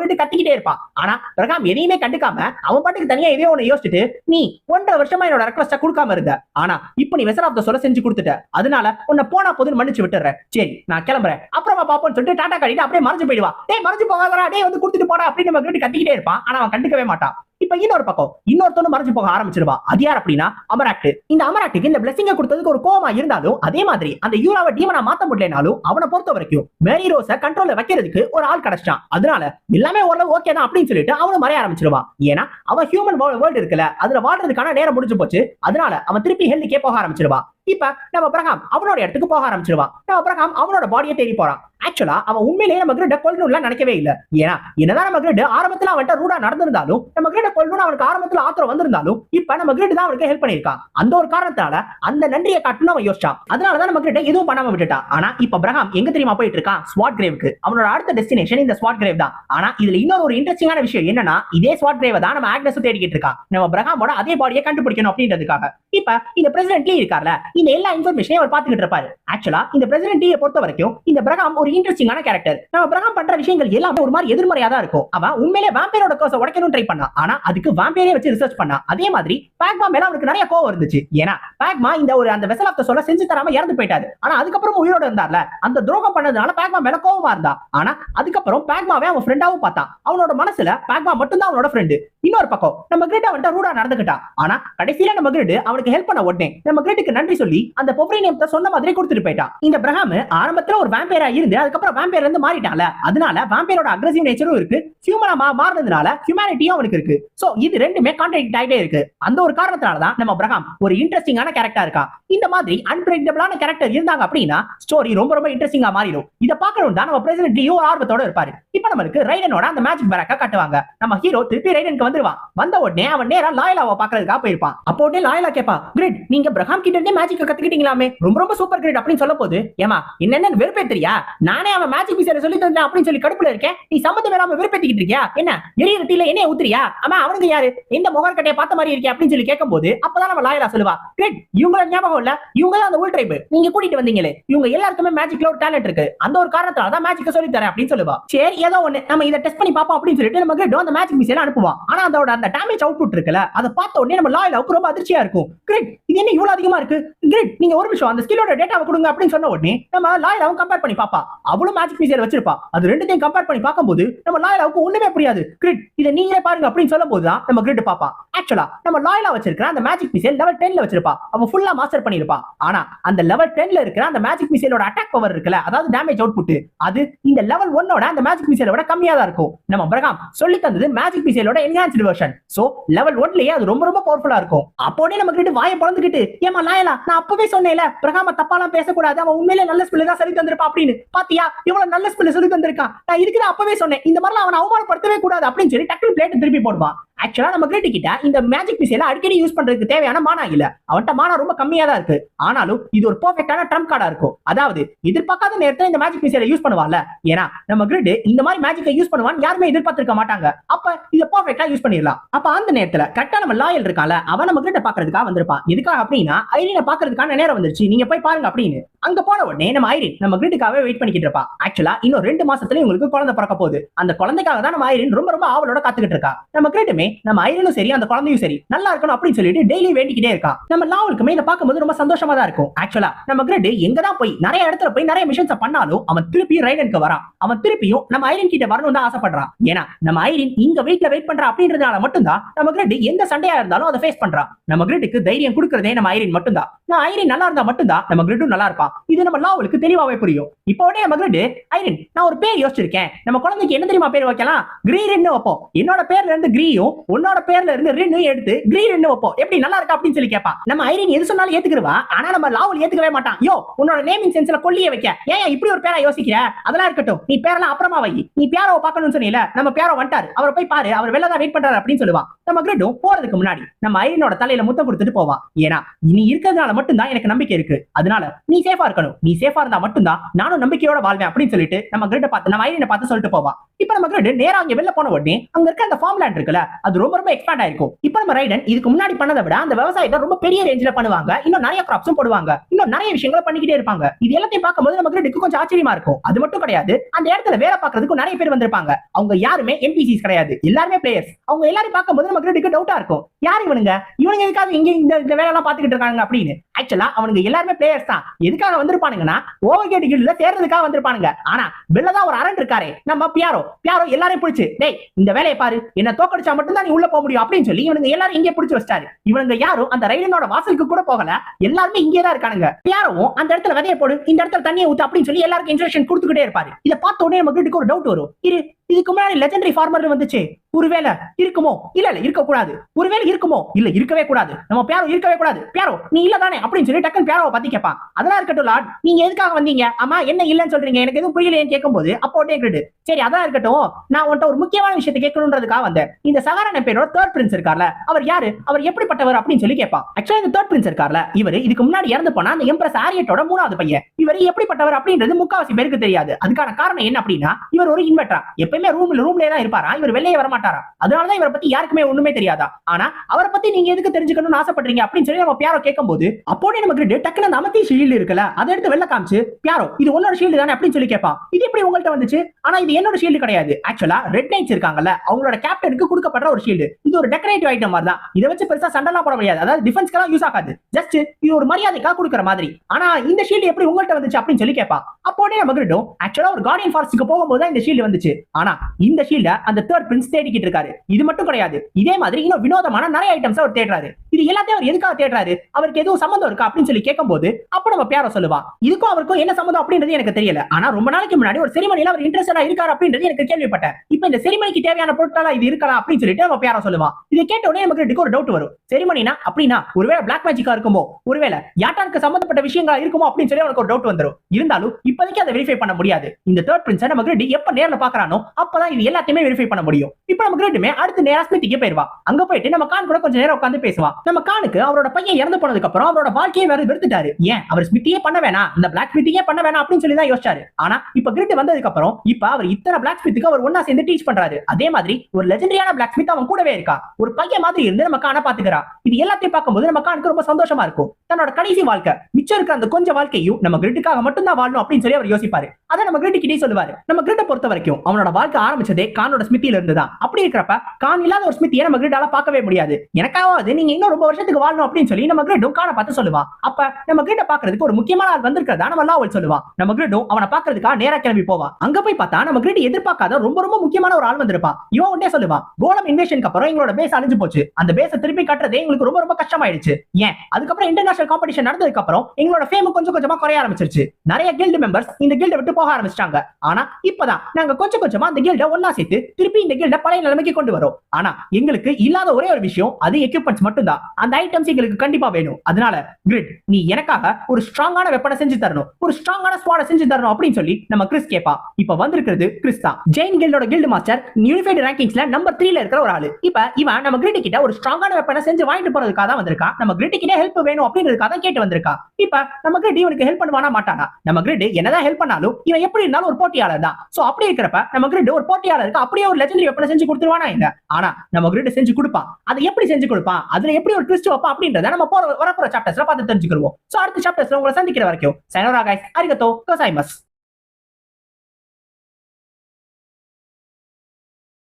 கிட்ட கத்திக்கிட்டே இருப்பான் ஆனா பிரகாம் எதையுமே கண்டுக்காம அவன் பாட்டுக்கு தனியா இதே ஒண்ணு யோசிச்சுட்டு நீ ஒன்றரை வருஷமா என்னோட ரெக்வஸ்ட கொடுக்காம இருந்த. ஆனா இப்ப நீ வெசர் ஆஃப் த சொல்ல செஞ்சு கொடுத்துட்ட. அதனால உன்னை போனா போதுன்னு மன்னிச்சு விட்டுறேன் சரி நான் கிளம்புறேன். அப்புறமா பாப்போம்னு சொல்லிட்டு டாடா காட்டிட்டு அப்படியே மறைஞ்சு போயிடுவா. டேய் மறைஞ்சு போகாதடா. டேய் வந்து கொடுத்துட்டு போடா அப்படின்னு நம்ம கிட்ட கத்திக்கிட்டே இருப்பான். ஆனா அவன் கண்டுக்கவே மாட்டான். இப்ப இன்னொரு பக்கம் இன்னொருத்தனும் மறைஞ்சு போக ஆரம்பிச்சிருவா. அது யார் அப்படின்னா அமராக்ட். இந்த அமராக்டுக்கு இந்த பிளஸிங்க கொடுத்ததுக்கு ஒரு கோமா இருந்தாலும் அதே மாதிரி அந்த யூராவை டீமனா மாத்த முடியலனாலும் அவனை பொறுத்த வரைக்கும் மேரி ரோஸ கண்ட்ரோல்ல வைக்கிறதுக்கு ஒரு ஆள் கிடைச்சான் அதனால எல்லாமே ஓரளவு ஓகே தான் அப்படின்னு சொல்லிட்டு அவனும் மறைய ஆரம்பிச்சிருவான் ஏன்னா அவன் ஹியூமன் வேர்ல்டு இருக்குல்ல அதுல வாழ்றதுக்கான நேரம் முடிஞ்சு போச்சு. அதனால அவன் திருப்பி ஹெல்த்துக்கே போக ஆரம்பிச்சிருவான் இப்ப நம்ம பிரகாம் அவனோட இடத்துக்கு போக ஆரம்பிச்சிருவான் நம்ம பிரகாம் அவனோட பாடியை தேடி போறான். ஆக்சுவலா அவன் உண்மையிலேயே நம்ம கிட்ட கொல்லணும்லாம் நினைக்கவே இல்ல. ஏன்னா என்னதான் நம்ம கிட்ட ஆரம்பத்துல அவன்கிட்ட ரூடா நடந்திருந்தாலும் நம்ம கிட்ட கொல்லணும் அவனுக்கு ஆரம்பத்துல ஆத்திரம் வந்திருந்தாலும் இப்ப நம்ம கிட்ட தான் அவனுக்கு ஹெல்ப் பண்ணிருக்கான் அந்த ஒரு காரணத்தால அந்த நன்றியை காட்டணும் அவன் யோசிச்சான். அதனாலதான் நம்ம கிட்ட எதுவும் பண்ணாம விட்டுட்டான் ஆனா இப்ப பிரகாம் எங்க தெரியுமா போயிட்டு இருக்கான்? ஸ்வாட் கிரேவுக்கு அவனோட அடுத்த டெஸ்டினேஷன் இந்த ஸ்வாட் கிரேவ் தான். ஆனா இதுல இன்னொரு ஒரு இன்ட்ரெஸ்டிங்கான விஷயம் என்னன்னா இதே ஸ்வாட் கிரேவ் தான் நம்ம ஆக்னஸ் தேடிக்கிட்டு இருக்கான் நம்ம பிரகாமோட அதே பாடியை கண்டுபிடிக்கணும் அப்படின்றதுக்காக. இப்ப இந்த பிரசிடென்ட் லீ இருக்கார்ல இந்த எல்லா இன்ஃபர்மேஷனையும் அவர் பாத்துக்கிட்டு இருப்பாரு. ஆக்சுவலா இந்த பிரசிடென்ட் லீயை பொறுத்த வரைக்கும் இந்த பிரகாம் ஒரு இன்ட்ரெஸ்டிங்கான கேரக்டர் நம்ம பிரகாம் பண்ற விஷயங்கள் எல்லாமே ஒரு மாதிரி எதிர்மறையா தான் இருக்கும். அவன் உண்மையிலே வாம்பேரோட கோச உடைக்கணும் ட்ரை பண்ணா. ஆனா அதுக்கு வாம்பேரே வச்சு ரிசர்ச் பண்ணா. அதே மாதிரி பேக்மா மேல அவனுக்கு நிறைய கோவம் இருந்துச்சு. ஏன்னா பேக்மா இந்த ஒரு அந்த வெசல் ஆஃப் சொல்ல செஞ்சு தராம இறந்து போயிட்டாரு. ஆனா அதுக்கப்புறம் உயிரோட இருந்தார்ல. அந்த துரோகம் பண்ணதுனால பேக்மா மேல கோவமா இருந்தா. ஆனா அதுக்கப்புறம் பேக்மாவே அவன் ஃப்ரெண்டாவும் பார்த்தான். அவனோட மனசுல பேக்மா மட்டும் தான் அவனோட ஃப்ரெண்டு இன்னொரு பக்கம் நம்ம கிரேட் அவன்கிட்ட ரூடா நடந்துகிட்டான் ஆனா கடைசியில நம்ம கிரேட் அவனுக்கு ஹெல்ப் பண்ண உடனே நம்ம கிரேட்டுக்கு நன்றி சொல்லி அந்த பொப்ரி நேம் சொன்ன மாதிரி கொடுத்துட்டு போயிட்டான் இந்த பிரகாம் ஆரம்பத்துல ஒரு வேம்பேரா இருந்து அதுக்கப்புறம் வேம்பேர்ல இருந்து மாறிட்டான்ல. அதனால வேம்பேரோட அக்ரஸிவ் நேச்சரும் இருக்கு. ஹியூமனா மாறினதுனால ஹியூமானிட்டியும் அவனுக்கு இருக்கு. சோ இது ரெண்டுமே கான்ட்ராக்ட் ஆகிட்டே இருக்கு. அந்த ஒரு காரணத்தினால தான் நம்ம பிரகாம் ஒரு இன்ட்ரெஸ்டிங்கான கேரக்டர் இருக்கா. இந்த மாதிரி அன்பிரடிக்டபிளான கேரக்டர் இருந்தாங்க அப்படின்னா ஸ்டோரி ரொம்ப ரொம்ப இன்ட்ரெஸ்டிங்கா மாறிடும். இத பார்க்கணும் தான் நம்ம பிரசிடென்ட் ஆர்வத்தோட இருப்பாரு. இப்ப நம்மளுக்கு ரைடனோட அந்த மேஜிக் பேரக்கா காட்டுவாங்க. நம்ம ஹீரோ திருப்பி ரைடனுக்கு வந்துருவான். வந்த உடனே அவன் நேரா லாயலாவை பாக்குறதுக்காக போயிருப்பான். அப்போ உடனே லாயலா கேப்பா கிரேட் நீங்க பிரகாம் கிட்ட இருந்தே மேஜிக் கத்துக்கிட்டீங்களாமே. ரொம்ப ரொம்ப சூப்பர் கிரேட் அப்படின்னு சொல்ல போது ஏமா என்னென்ன வெறுப்பேத்திரியா நானே அவன் மேஜிக் பீசரை சொல்லி தந்தேன் அப்படின்னு சொல்லி கடுப்புல இருக்கேன். நீ சம்மந்தம் இல்லாம வெறுப்பேத்திக்கிட்டு இருக்கியா? என்ன எரிய டீல என்ன ஊத்துறியா? ஆமா அவனுக்கு யாரு? இந்த முகர் கட்டையை பார்த்த மாதிரி இருக்கே அப்படின்னு சொல்லி கேட்கும் போது அப்பதான் நம்ம லாயலா சொல்லுவா கிரேட் இவங்கள ஞாபகம் இல்ல. இவங்க தான் அந்த உள்ட்ரைப் நீங்க கூட்டிட்டு வந்தீங்களே. இவங்க எல்லாருக்குமே மேஜிக்ல ஒரு டேலண்ட் இருக்கு. அந்த ஒரு காரணத்தால தான் மேஜிக்க சொல்லி தரேன் அப்படின்னு சொல்லுவா. சரி ஏதோ ஒண்ணு. நம்ம இதை டெஸ்ட் பண்ணி பாப்போம் அப்படின்னு சொல்லிட்டு நம்ம கிரேட் அந்த மேஜிக் மிஷின் அனுப்புவான். ஆனா அதோட அந்த டேமேஜ் அவுட்புட் இருக்குல்ல அதை பார்த்த உடனே நம்ம லாயில் அவுக்கு ரொம்ப அதிர்ச்சியா இருக்கும். கிரேட் இது என்ன இவ்வளவு அதிகமா இருக்கு? கிரேட் நீங்க ஒரு நிமிஷம் அந்த ஸ்கில்லோட டேட்டாவை கொடுங்க அப்படின்னு சொன்ன உடனே நம்ம லாயில் அவன் கம்பேர் பண்ணி பாப்பா அவ்வளவு மேஜிக் மிசியர் வச்சிருப்பா. அது ரெண்டுத்தையும் கம்பேர் பண்ணி பார்க்கும்போது நம்ம லாயில் அவுக்கு ஒண்ணுமே புரியாது. கிரிட் இதை நீங்களே பாருங்க அப்படின்னு சொல்லும் போது தான் நம்ம கிரிட் பாப்பா ஆக்சுவலா நம்ம லாயலா வச்சிருக்கிற அந்த மேஜிக் மிசைல் லெவல் டென்ல வச்சிருப்பா. அவன் ஃபுல்லா மாஸ்டர் பண்ணிருப்பா ஆனா அந்த லெவல் டென்ல இருக்கிற அந்த மேஜிக் மிசைலோட அட்டாக் பவர் இருக்குல்ல அதாவது டேமேஜ் அவுட்புட் அது இந்த லெவல் ஒன்னோட அந்த மேஜிக் மிசைலோட கம்மியா தான் இருக்கும். நம்ம பிரகாம் சொல்லி தந்தது மேஜிக் மிசைலோட என்ன என்ஹான்ஸ்டு வெர்ஷன் சோ லெவல் ஒன்லயே அது ரொம்ப ரொம்ப பவர்ஃபுல்லா இருக்கும். அப்போடே நம்ம கிட்ட வாயை பழந்துக்கிட்டு ஏமா லாயலா நான் அப்பவே சொன்னேன்ல பிரகாம தப்பாலாம் பேசக்கூடாது அவன் உண்மையிலே நல்ல ஸ்பில் தான் சொல்லி தந்திருப்பா அப்படின்னு. பாத்தியா இவ்வளவு நல்ல ஸ்பில் சொல்லி தந்திருக்கான். நான் இருக்கிற அப்பவே சொன்னேன். இந்த மாதிரிலாம் அவனை அவமானப்படுத்தவே கூடாது அப்படின்னு சொல்லி டக்குனு பிளேட் திருப்பி போடுவான். ஆக்சுவலா நம்ம கிரிட் கிட்ட இந்த மேஜிக் மிசைல அடிக்கடி யூஸ் பண்றதுக்கு தேவையான மானா இல்ல. அவன்கிட்ட மானா ரொம்ப கம்மியா தான் இருக்கு. ஆனாலும் இது ஒரு பெர்ஃபெக்ட்டான ட்ரம்ப் கார்டா இருக்கும். அதாவது எதிர்பார்க்காத நேரத்துல இந்த மேஜிக் மிசைல யூஸ் பண்ணுவான்ல. ஏன்னா நம்ம கிரிட் இந்த மாதிரி மேஜிக்கை யூஸ் பண்ணுவான்னு யாருமே எதிர்பார்த்திருக்க மாட்டாங்க. அப்ப இதை பெர்ஃபெக்ட்டா யூஸ் பண்ணிடலாம். அப்ப அந்த நேரத்துல கரெக்டா நம்ம லாயல் இருக்கால அவன் நம்ம கிட்ட பாக்குறதுக்காக வந்திருப்பான். எதுக்காக அப்படின்னா ஐரினை பாக்குறதுக்கான நேரம் வந்துருச்சு. நீங்க போய் பாருங்க அப்படின்னு. அங்க போன உடனே நம்ம ஐரின் நம்ம கிரிட்டுக்காகவே வெயிட் பண்ணிக்கிட்டு இருப்பா. ஆக்சுவலா இன்னும் ரெண்டு மாசத்துல உங்களுக்கு குழந்தை பிறக்க போகுது. அந்த குழந்தைக்காக தான் நம்ம ஐரின் ரொம்ப ரொம்ப ஆவலோட காத்துக்கிட்டு இருக்கா. நம்ம கிரிட்டுமே நம்ம ஐரனும் சரி அந்த குழந்தையும் சரி நல்லா இருக்கணும் அப்படின்னு சொல்லிட்டு டெய்லி வேண்டிக்கிட்டே இருக்கா. நம்ம லாவலுக்குமே இதை பார்க்கும்போது ரொம்ப சந்தோஷமா தான் இருக்கும். ஆக்சுவலா நம்ம கிரெட் எங்க தான் போய் நிறைய இடத்துல போய் நிறைய மிஷன்ஸ் பண்ணாலும் அவன் திருப்பி ரைடனுக்கு வரான். அவன் திருப்பியும் நம்ம ஐரன் கிட்ட வரணும் தான் ஆசைப்படுறான். ஏன்னா நம்ம ஐரன் இங்க வீட்டுல வெயிட் பண்றா அப்படின்றதுனால மட்டும்தான் நம்ம கிரெட் எந்த சண்டையா இருந்தாலும் அதை ஃபேஸ் பண்றான். நம்ம கிரெட்டுக்கு தைரியம் கொடுக்கறதே நம்ம ஐரன் மட்டும்தான். நான் ஐரன் நல்லா இருந்தா மட்டும்தான் நம்ம கிரிட்டும் நல்லா இருப்பான். இது நம்ம லாவலுக்கு தெளிவாவே புரியும். இப்போ உடனே நம்ம கிரெட் ஐரன் நான் ஒரு பேர் யோசிச்சிருக்கேன். நம்ம குழந்தைக்கு என்ன தெரியுமா பேர் வைக்கலாம்? கிரீரின்னு வைப்போம். என்னோட பேர்ல இருந்து கிரீயும் உன்னோட பேர்ல இருந்து ரின்னு எடுத்து கிரீரின்னு வைப்போம். எப்படி நல்லா இருக்கா அப்படின்னு சொல்லி கேட்பான். நம்ம ஐரின் எது சொன்னாலும் ஏத்துக்கிறவா ஆனா நம்ம லாவல் ஏத்துக்கவே மாட்டான். யோ உன்னோட நேமிங் சென்ஸ்ல கொல்லிய வைக்க. ஏன் இப்படி ஒரு பேரா யோசிக்கிற? அதெல்லாம் இருக்கட்டும். நீ பேரெல்லாம் அப்புறமா வை. நீ பேரவை பார்க்கணும்னு சொன்னீல நம்ம பேரோ வந்துட்டாரு. அவரை போய் பாரு அவர் வெளில தான் வெயிட் பண்றாரு அப்படின்னு சொல்லுவான். நம்ம கிரிட்டும் போறதுக்கு முன்னாடி நம்ம ஐரினோட தலையில முத்தம் கொடுத்துட்டு போவான் ஏன்னா நீ இருக்கிறதுனால மட்டும்தான் எனக்கு நம்பிக்கை இருக்கு. அதனால நீ சேஃபா இருக்கணும். நீ சேஃபா இருந்தா மட்டும்தான் நானும் நம்பிக்கையோட வாழ்வேன் அப்படின்னு சொல்லிட்டு நம்ம கிரிட்ட பார்த்து நம்ம ஐரினை பார்த்து சொல்லிட்டு போவான் இப்ப நம்ம கிரிட் நேரா அங்க வெளில போன உடனே அங்க இருக்க அந்த ஃபார்ம் லேண்ட் இருக்குல்ல அது ரொம்ப ரொம்ப எக்ஸ்பேண்ட் ஆயிருக்கும். இப்ப நம்ம ரைடன் இதுக்கு முன்னாடி பண்ணதை விட அந்த விவசாயத்தை ரொம்ப பெரிய ரேஞ்சில் பண்ணுவாங்க. இன்னும் நிறைய கிராப்ஸும் போடுவாங்க. இன்னும் நிறைய விஷயங்களை பண்ணிக்கிட்டே இருப்பாங்க. இது எல்லாத்தையும் பார்க்கும்போது நமக்கு ரெண்டுக்கு கொஞ்சம் ஆச்சரியமா இருக்கும். அது மட்டும் கிடையாது. அந்த இடத்துல வேலை பார்க்கறதுக்கு நிறைய பேர் வந்திருப்பாங்க. அவங்க யாருமே என்பிசிஸ் கிடையாது. எல்லாருமே பிளேயர்ஸ் அவங்க எல்லாரும் பார்க்கும்போது நமக்கு ரெண்டுக்கு டவுட்டா இருக்கும். யார் இவனுங்க? இவனுங்க எதுக்காக இங்க இந்த இந்த வேலை எல்லாம் பாத்துக்கிட்டு இருக்காங்க அப்படின்னு ஆக்சுவலா அவனுங்க எல்லாருமே பிளேயர்ஸ் தான். எதுக்காக வந்திருப்பானுங்கன்னா ஓவர் கேட் கில்ல சேர்றதுக்காக வந்திருப்பானுங்க. ஆனா வெளில தான் ஒரு அரண் இருக்காரு. நம்ம பியாரோ பியாரோ எல்லாரையும் பிடிச்சு டேய் இந்த வேலையை பாரு. என்ன தோக்கடிச்சா மட்டும் தான் நீ உள்ள போக முடியும் அப்படின்னு சொல்லி இவனுங்க எல்லாரும் இங்கே பிடிச்சி வச்சிட்டாரு இவனுங்க யாரும் அந்த ரயிலினோட வாசலுக்கு கூட போகல. எல்லாருமே இங்கே தான் இருக்கானுங்க. யாரும் அந்த இடத்துல விதைய போடு இந்த இடத்துல தண்ணியை ஊத்து அப்படின்னு சொல்லி எல்லாருக்கும் இன்ஸ்ட்ரக்ஷன் கொடுத்துக்கிட்டே இருப்பாரு. இதை பார்த்த உடனே நமக்கு ஒரு டவுட் வரும். இரு இதுக்கு முன்னாடி லெஜண்டரி ஃபார்மர் வந்துச்சு. ஒருவேளை இருக்குமோ? இல்ல இல்ல இருக்க கூடாது ஒருவேளை இருக்குமோ? இல்ல இருக்கவே கூடாது. நம்ம பேரோ இருக்கவே கூடாது. பேரோ நீ இல்ல தானே அப்படின்னு சொல்லி டக்குன்னு பேரோவை பத்தி கேட்பான். அதெல்லாம் இருக்கட்டும் லாட் நீங்க எதுக்காக வந்தீங்க? ஆமா என்ன இல்லன்னு சொல்றீங்க? எனக்கு எதுவும் புரியலையேன்னு கேட்கும்போது அப்போ கேட்டு சரி அதான் இருக்கட்டும். நான் உன்ட்ட ஒரு முக்கியமான விஷயத்தை கேட்கணுன்றதுக்காக வந்தேன். இந்த சகாரான பேரோட தேர்ட் பிரின்ஸ் இருக்கார்ல. அவர் யாரு? அவர் எப்படிப்பட்டவர் அப்படின்னு சொல்லி கேட்பான். ஆக்சுவலா இந்த தேர்ட் பிரின்ஸ் இருக்கார்ல. இவர் இதுக்கு முன்னாடி இறந்து போனா அந்த எம்ப்ரஸ் ஆரியட்டோட மூணாவது பையன். இவர் எப்படிப்பட்டவர் அப்படின்றது முக்காவாசி பேருக்கு தெரியாது. அதுக்கான காரணம் என்ன அப்படின்னா இவர் ஒரு இன்வெர்டரா எப்பயுமே ரூம்ல ரூம்லயே தான் இருப்பாரா? இவர் வெளியே வரமாட்டாரா? அதனாலதான் இவரை பத்தி யாருக்குமே ஒண்ணுமே தெரியாதா? ஆனா அவரை பத்தி நீங்க எதுக்கு தெரிஞ்சுக்கணும்னு ஆசைப்படுறீங்க அப்படின்னு சொல்லி நம்ம பியாரோ கேட்கும் போது அப்போனே நமக்கு கிட்ட டக்குனு அந்த அமத்தி ஷீல்டு இருக்குல்ல அதை எடுத்து வெளில காமிச்சு பியாரோ இது உன்னோட ஷீல்டு தானே? அப்படின்னு சொல்லி கேட்பான். இது எப்படி உங்கள்ட்ட வந்துச்சு? ஆனா இது என்னோட ஷீல்டு கிடையாது. ஆக்சுவலா ரெட் நைட்ஸ் இருக்காங்கல்ல அவங்களோட கேப்டனுக்கு கொடுக்கப்படுற ஒரு ஷீல்டு இது ஒரு டெக்கரேட்டிவ் ஐட்டம் மாதிரி தான் இதை வச்சு பெருசா சண்டெல்லாம் போட முடியாது. அதாவது டிஃபென்ஸ்க்கெல்லாம் யூஸ் ஆகாது. ஜஸ்ட் இது ஒரு மரியாதைக்காக கொடுக்குற மாதிரி. ஆனா இந்த ஷீல்டு எப்படி உங்கள்ட்ட வந்துச்சு அப்படின்னு சொல்லி கேட்பா அப்போனே நம்ம கிட்ட ஆக்சுவலா ஒரு கார்டியன் ஃபாரஸ்ட்க்கு போகும்போது இந்த ஷீல்டு வந்துச்சு. ஆனா இந்த ஷீல்ட அந்த தேர்ட் பிரின்ஸ் தேடிக்கிட்டு இருக்காரு. இது மட்டும் கிடையாது. இதே மாதிரி இன்னும் வினோதமான நிறைய ஐட்டம்ஸ் அவர் தேடுறாரு. இது எல்லாத்தையும் அவர் எதுக்காக தேடுறாரு? அவருக்கு எதுவும் சம்மந்தம் இருக்கா அப்படின்னு சொல்லி கேட்கும்போது அப்ப நம்ம பேர சொல்லுவா இதுக்கும் அவருக்கும் என்ன சம்மந்தம்? அப்படின்றது எனக்கு தெரியல. ஆனா ரொம்ப நாளைக்கு முன்னாடி ஒரு செரிமனியில அவர் இன்ட்ரெஸ்டடா இருக்காரு அப்படின்றது எனக்கு கேள்விப்பட்டேன். இப்ப இந்த செரிமனிக்கு தேவையான பொருட்களா இது இருக்கலாம் அப்படின்னு சொல்லிட்டு நம்ம பேர சொல்லுவான் இதை கேட்ட உடனே நமக்கு ஒரு டவுட் வரும். செரிமனினா அப்படின்னா ஒருவேளை பிளாக் மேஜிக்கா இருக்குமோ? ஒருவேளை யாட்டானுக்கு சம்பந்தப்பட்ட விஷயங்களா இருக்குமோ அப்படின்னு சொல்லி அவனுக்கு ஒரு டவுட் வந்துரும். இருந்தாலும் இப்போதைக்கு அதை வெரிஃபை பண்ண முடியாது. இந்த தேர்ட் பிரின்ஸ் நம்ம கிரெட் எப்ப நேர்ல பாக்குறானோ அப்பதான் இது எல்லாத்தையுமே வெரிஃபை பண்ண முடியும். இப்ப நம்ம கிரெட்டுமே அடுத்து நேரா ஸ்மித்திக்கு போயிருவா. அங்க போயிட்டு நம்ம கான் கூட கொஞ்சம் நேரம் உட்காந்து பேசுவான் நம்ம கானுக்கு அவரோட பையன் இறந்து போனதுக்கு அப்புறம் அவரோட வாழ்க்கையை வேற வெறுத்துட்டாரு. ஏன்? அவர் ஸ்மித்தியே பண்ண வேணாம். இந்த பிளாக் ஸ்மித்தியே பண்ண வேணாம் அப்படின்னு சொல்லி தான் யோசிச்சாரு. ஆனா இப்ப கிரிட் வந்ததுக்கு அப்புறம் இப்ப அவர் இத்தனை பிளாக் ஸ்மித்துக்கு அவர் ஒன்னா சேர்ந்து டீச் பண்றாரு. அதே மாதிரி ஒரு லெஜெண்டரியான பிளாக் ஸ்மித் அவன் கூடவே இருக்கா? ஒரு பையன் மாதிரி இருந்து நம்ம காண பாத்துக்கிறா. இது எல்லாத்தையும் பார்க்கும்போது நம்ம கானுக்கு ரொம்ப சந்தோஷமா இருக்கும். தன்னோட கடைசி வாழ்க்கை மிச்சம் இருக்கிற அந்த கொஞ்சம் வாழ்க்கையும் நம்ம கிரிட்டுக்காக மட்டும் தான் வாழணும் அப்படின்னு சொல்லி அவர் யோசிப்பாரு. அதை நம்ம கிரிட்டு கிட்டே சொல்லுவாரு. நம்ம கிரிட்டை பொறுத்த வரைக்கும் அவனோட வாழ்க்கை ஆரம்பிச்சதே கானோட ஸ்மித்தியில இருந்து தான் அப்படி இருக்கிறப்ப கான் இல்லாத ஒரு ஸ்மித்தியை நம்ம கிரிட்டால பார்க்கவே முடியாது. எனக்காவது நீங்க இன்னும் ரொம்ப வருஷத்துக்கு வாழணும் அப்படின்னு சொல்லி நம்ம கிரேடும் கானை பார்த்து சொல்லுவான் அப்ப நம்ம கிரேட பாக்குறதுக்கு ஒரு முக்கியமான ஆள் வந்திருக்கிறதா நம்ம லாவல் சொல்லுவா. நம்ம கிரேடும் அவனை பாக்குறதுக்காக நேரா கிளம்பி போவா. அங்க போய் பார்த்தா நம்ம கிரேட் எதிர்பார்க்காத ரொம்ப ரொம்ப முக்கியமான ஒரு ஆள் வந்திருப்பான் இவன் உடனே சொல்லுவான் கோலம் இன்வேஷனுக்கு அப்புறம் எங்களோட பேஸ் அழிஞ்சு போச்சு. அந்த பேஸ திருப்பி கட்டுறதே எங்களுக்கு ரொம்ப ரொம்ப கஷ்டமாயிடுச்சு. ஏன்? அதுக்கப்புறம் இன்டர்நேஷனல் காம்படிஷன் நடந்ததுக்கு அப்புறம் எங்களோட ஃபேம் கொஞ்சம் கொஞ்சமா குறைய ஆரம்பிச்சிருச்சு. நிறைய கில்டு மெம்பர்ஸ் இந்த கில்ட விட்டு போக ஆரம்பிச்சிட்டாங்க. ஆனா இப்பதான் நாங்க கொஞ்சம் கொஞ்சமா அந்த கில்ட ஒன்னா சேர்த்து திருப்பி இந்த கில்ட பழைய நிலைமைக்கு கொண்டு வரும். ஆனா எங்களுக்கு இல்லாத ஒரே ஒரு விஷயம் அது எக்யூப்மெண்ட்ஸ் மட்டும்தான். அந்த ஐட்டம்ஸ் எங்களுக்கு கண்டிப்பா வேணும். அதனால கிரிட் நீ எனக்காக ஒரு ஸ்ட்ராங்கான வெப்பனை செஞ்சு தரணும். ஒரு ஸ்ட்ராங்கான ஸ்குவாட செஞ்சு தரணும் அப்படின்னு சொல்லி நம்ம கிறிஸ் கேப்பா. இப்ப வந்திருக்கிறது கிறிஸ் தான். ஜெயின் கில்டோட கில்டு மாஸ்டர் யூனிஃபைடு ரேங்கிங்ஸ்ல நம்பர் த்ரீல இருக்கிற ஒரு ஆளு. இப்ப இவன் நம்ம கிரிட்டி கிட்ட ஒரு ஸ்ட்ராங்கான வெப்பனை செஞ்சு வாங்கிட்டு போறதுக்காக தான் வந்திருக்கான் நம்ம கிரிட்டி கிட்ட ஹெல்ப் வேணும் அப்படின்றதுக்காக தான் கேட்டு வந்திருக்கான் இப்ப நம்ம கிரிட் இவனுக்கு ஹெல்ப் பண்ணுவானா மாட்டானா? நம்ம கிரிட் என்னதான் ஹெல்ப் பண்ணாலும் இவன் எப்படி இருந்தாலும் ஒரு போட்டியாளர் தான். சோ அப்படி இருக்கிறப்ப நம்ம கிரிட் ஒரு போட்டியாளருக்கு அப்படியே ஒரு லெஜெண்டரி வெப்பனை செஞ்சு கொடுத்துருவானா என்ன? ஆனா நம்ம கிரிட் செஞ்சு கொடுப்பான். அதை எப்படி செஞ்சு கொடுப்பான்? அதுல எப்படி எப்படி ஒரு ட்விஸ்ட் வைப்பா அப்படின்றத நம்ம போற வரப்போற சாப்டர்ஸ்ல பார்த்து தெரிஞ்சுக்கிறோம் சோ அடுத்த சாப்டர்ஸ்ல உங்களை சந்திக்கிற வரைக்கும் சைனோரா கைஸ் அரிகத்தோ கசாய்மஸ்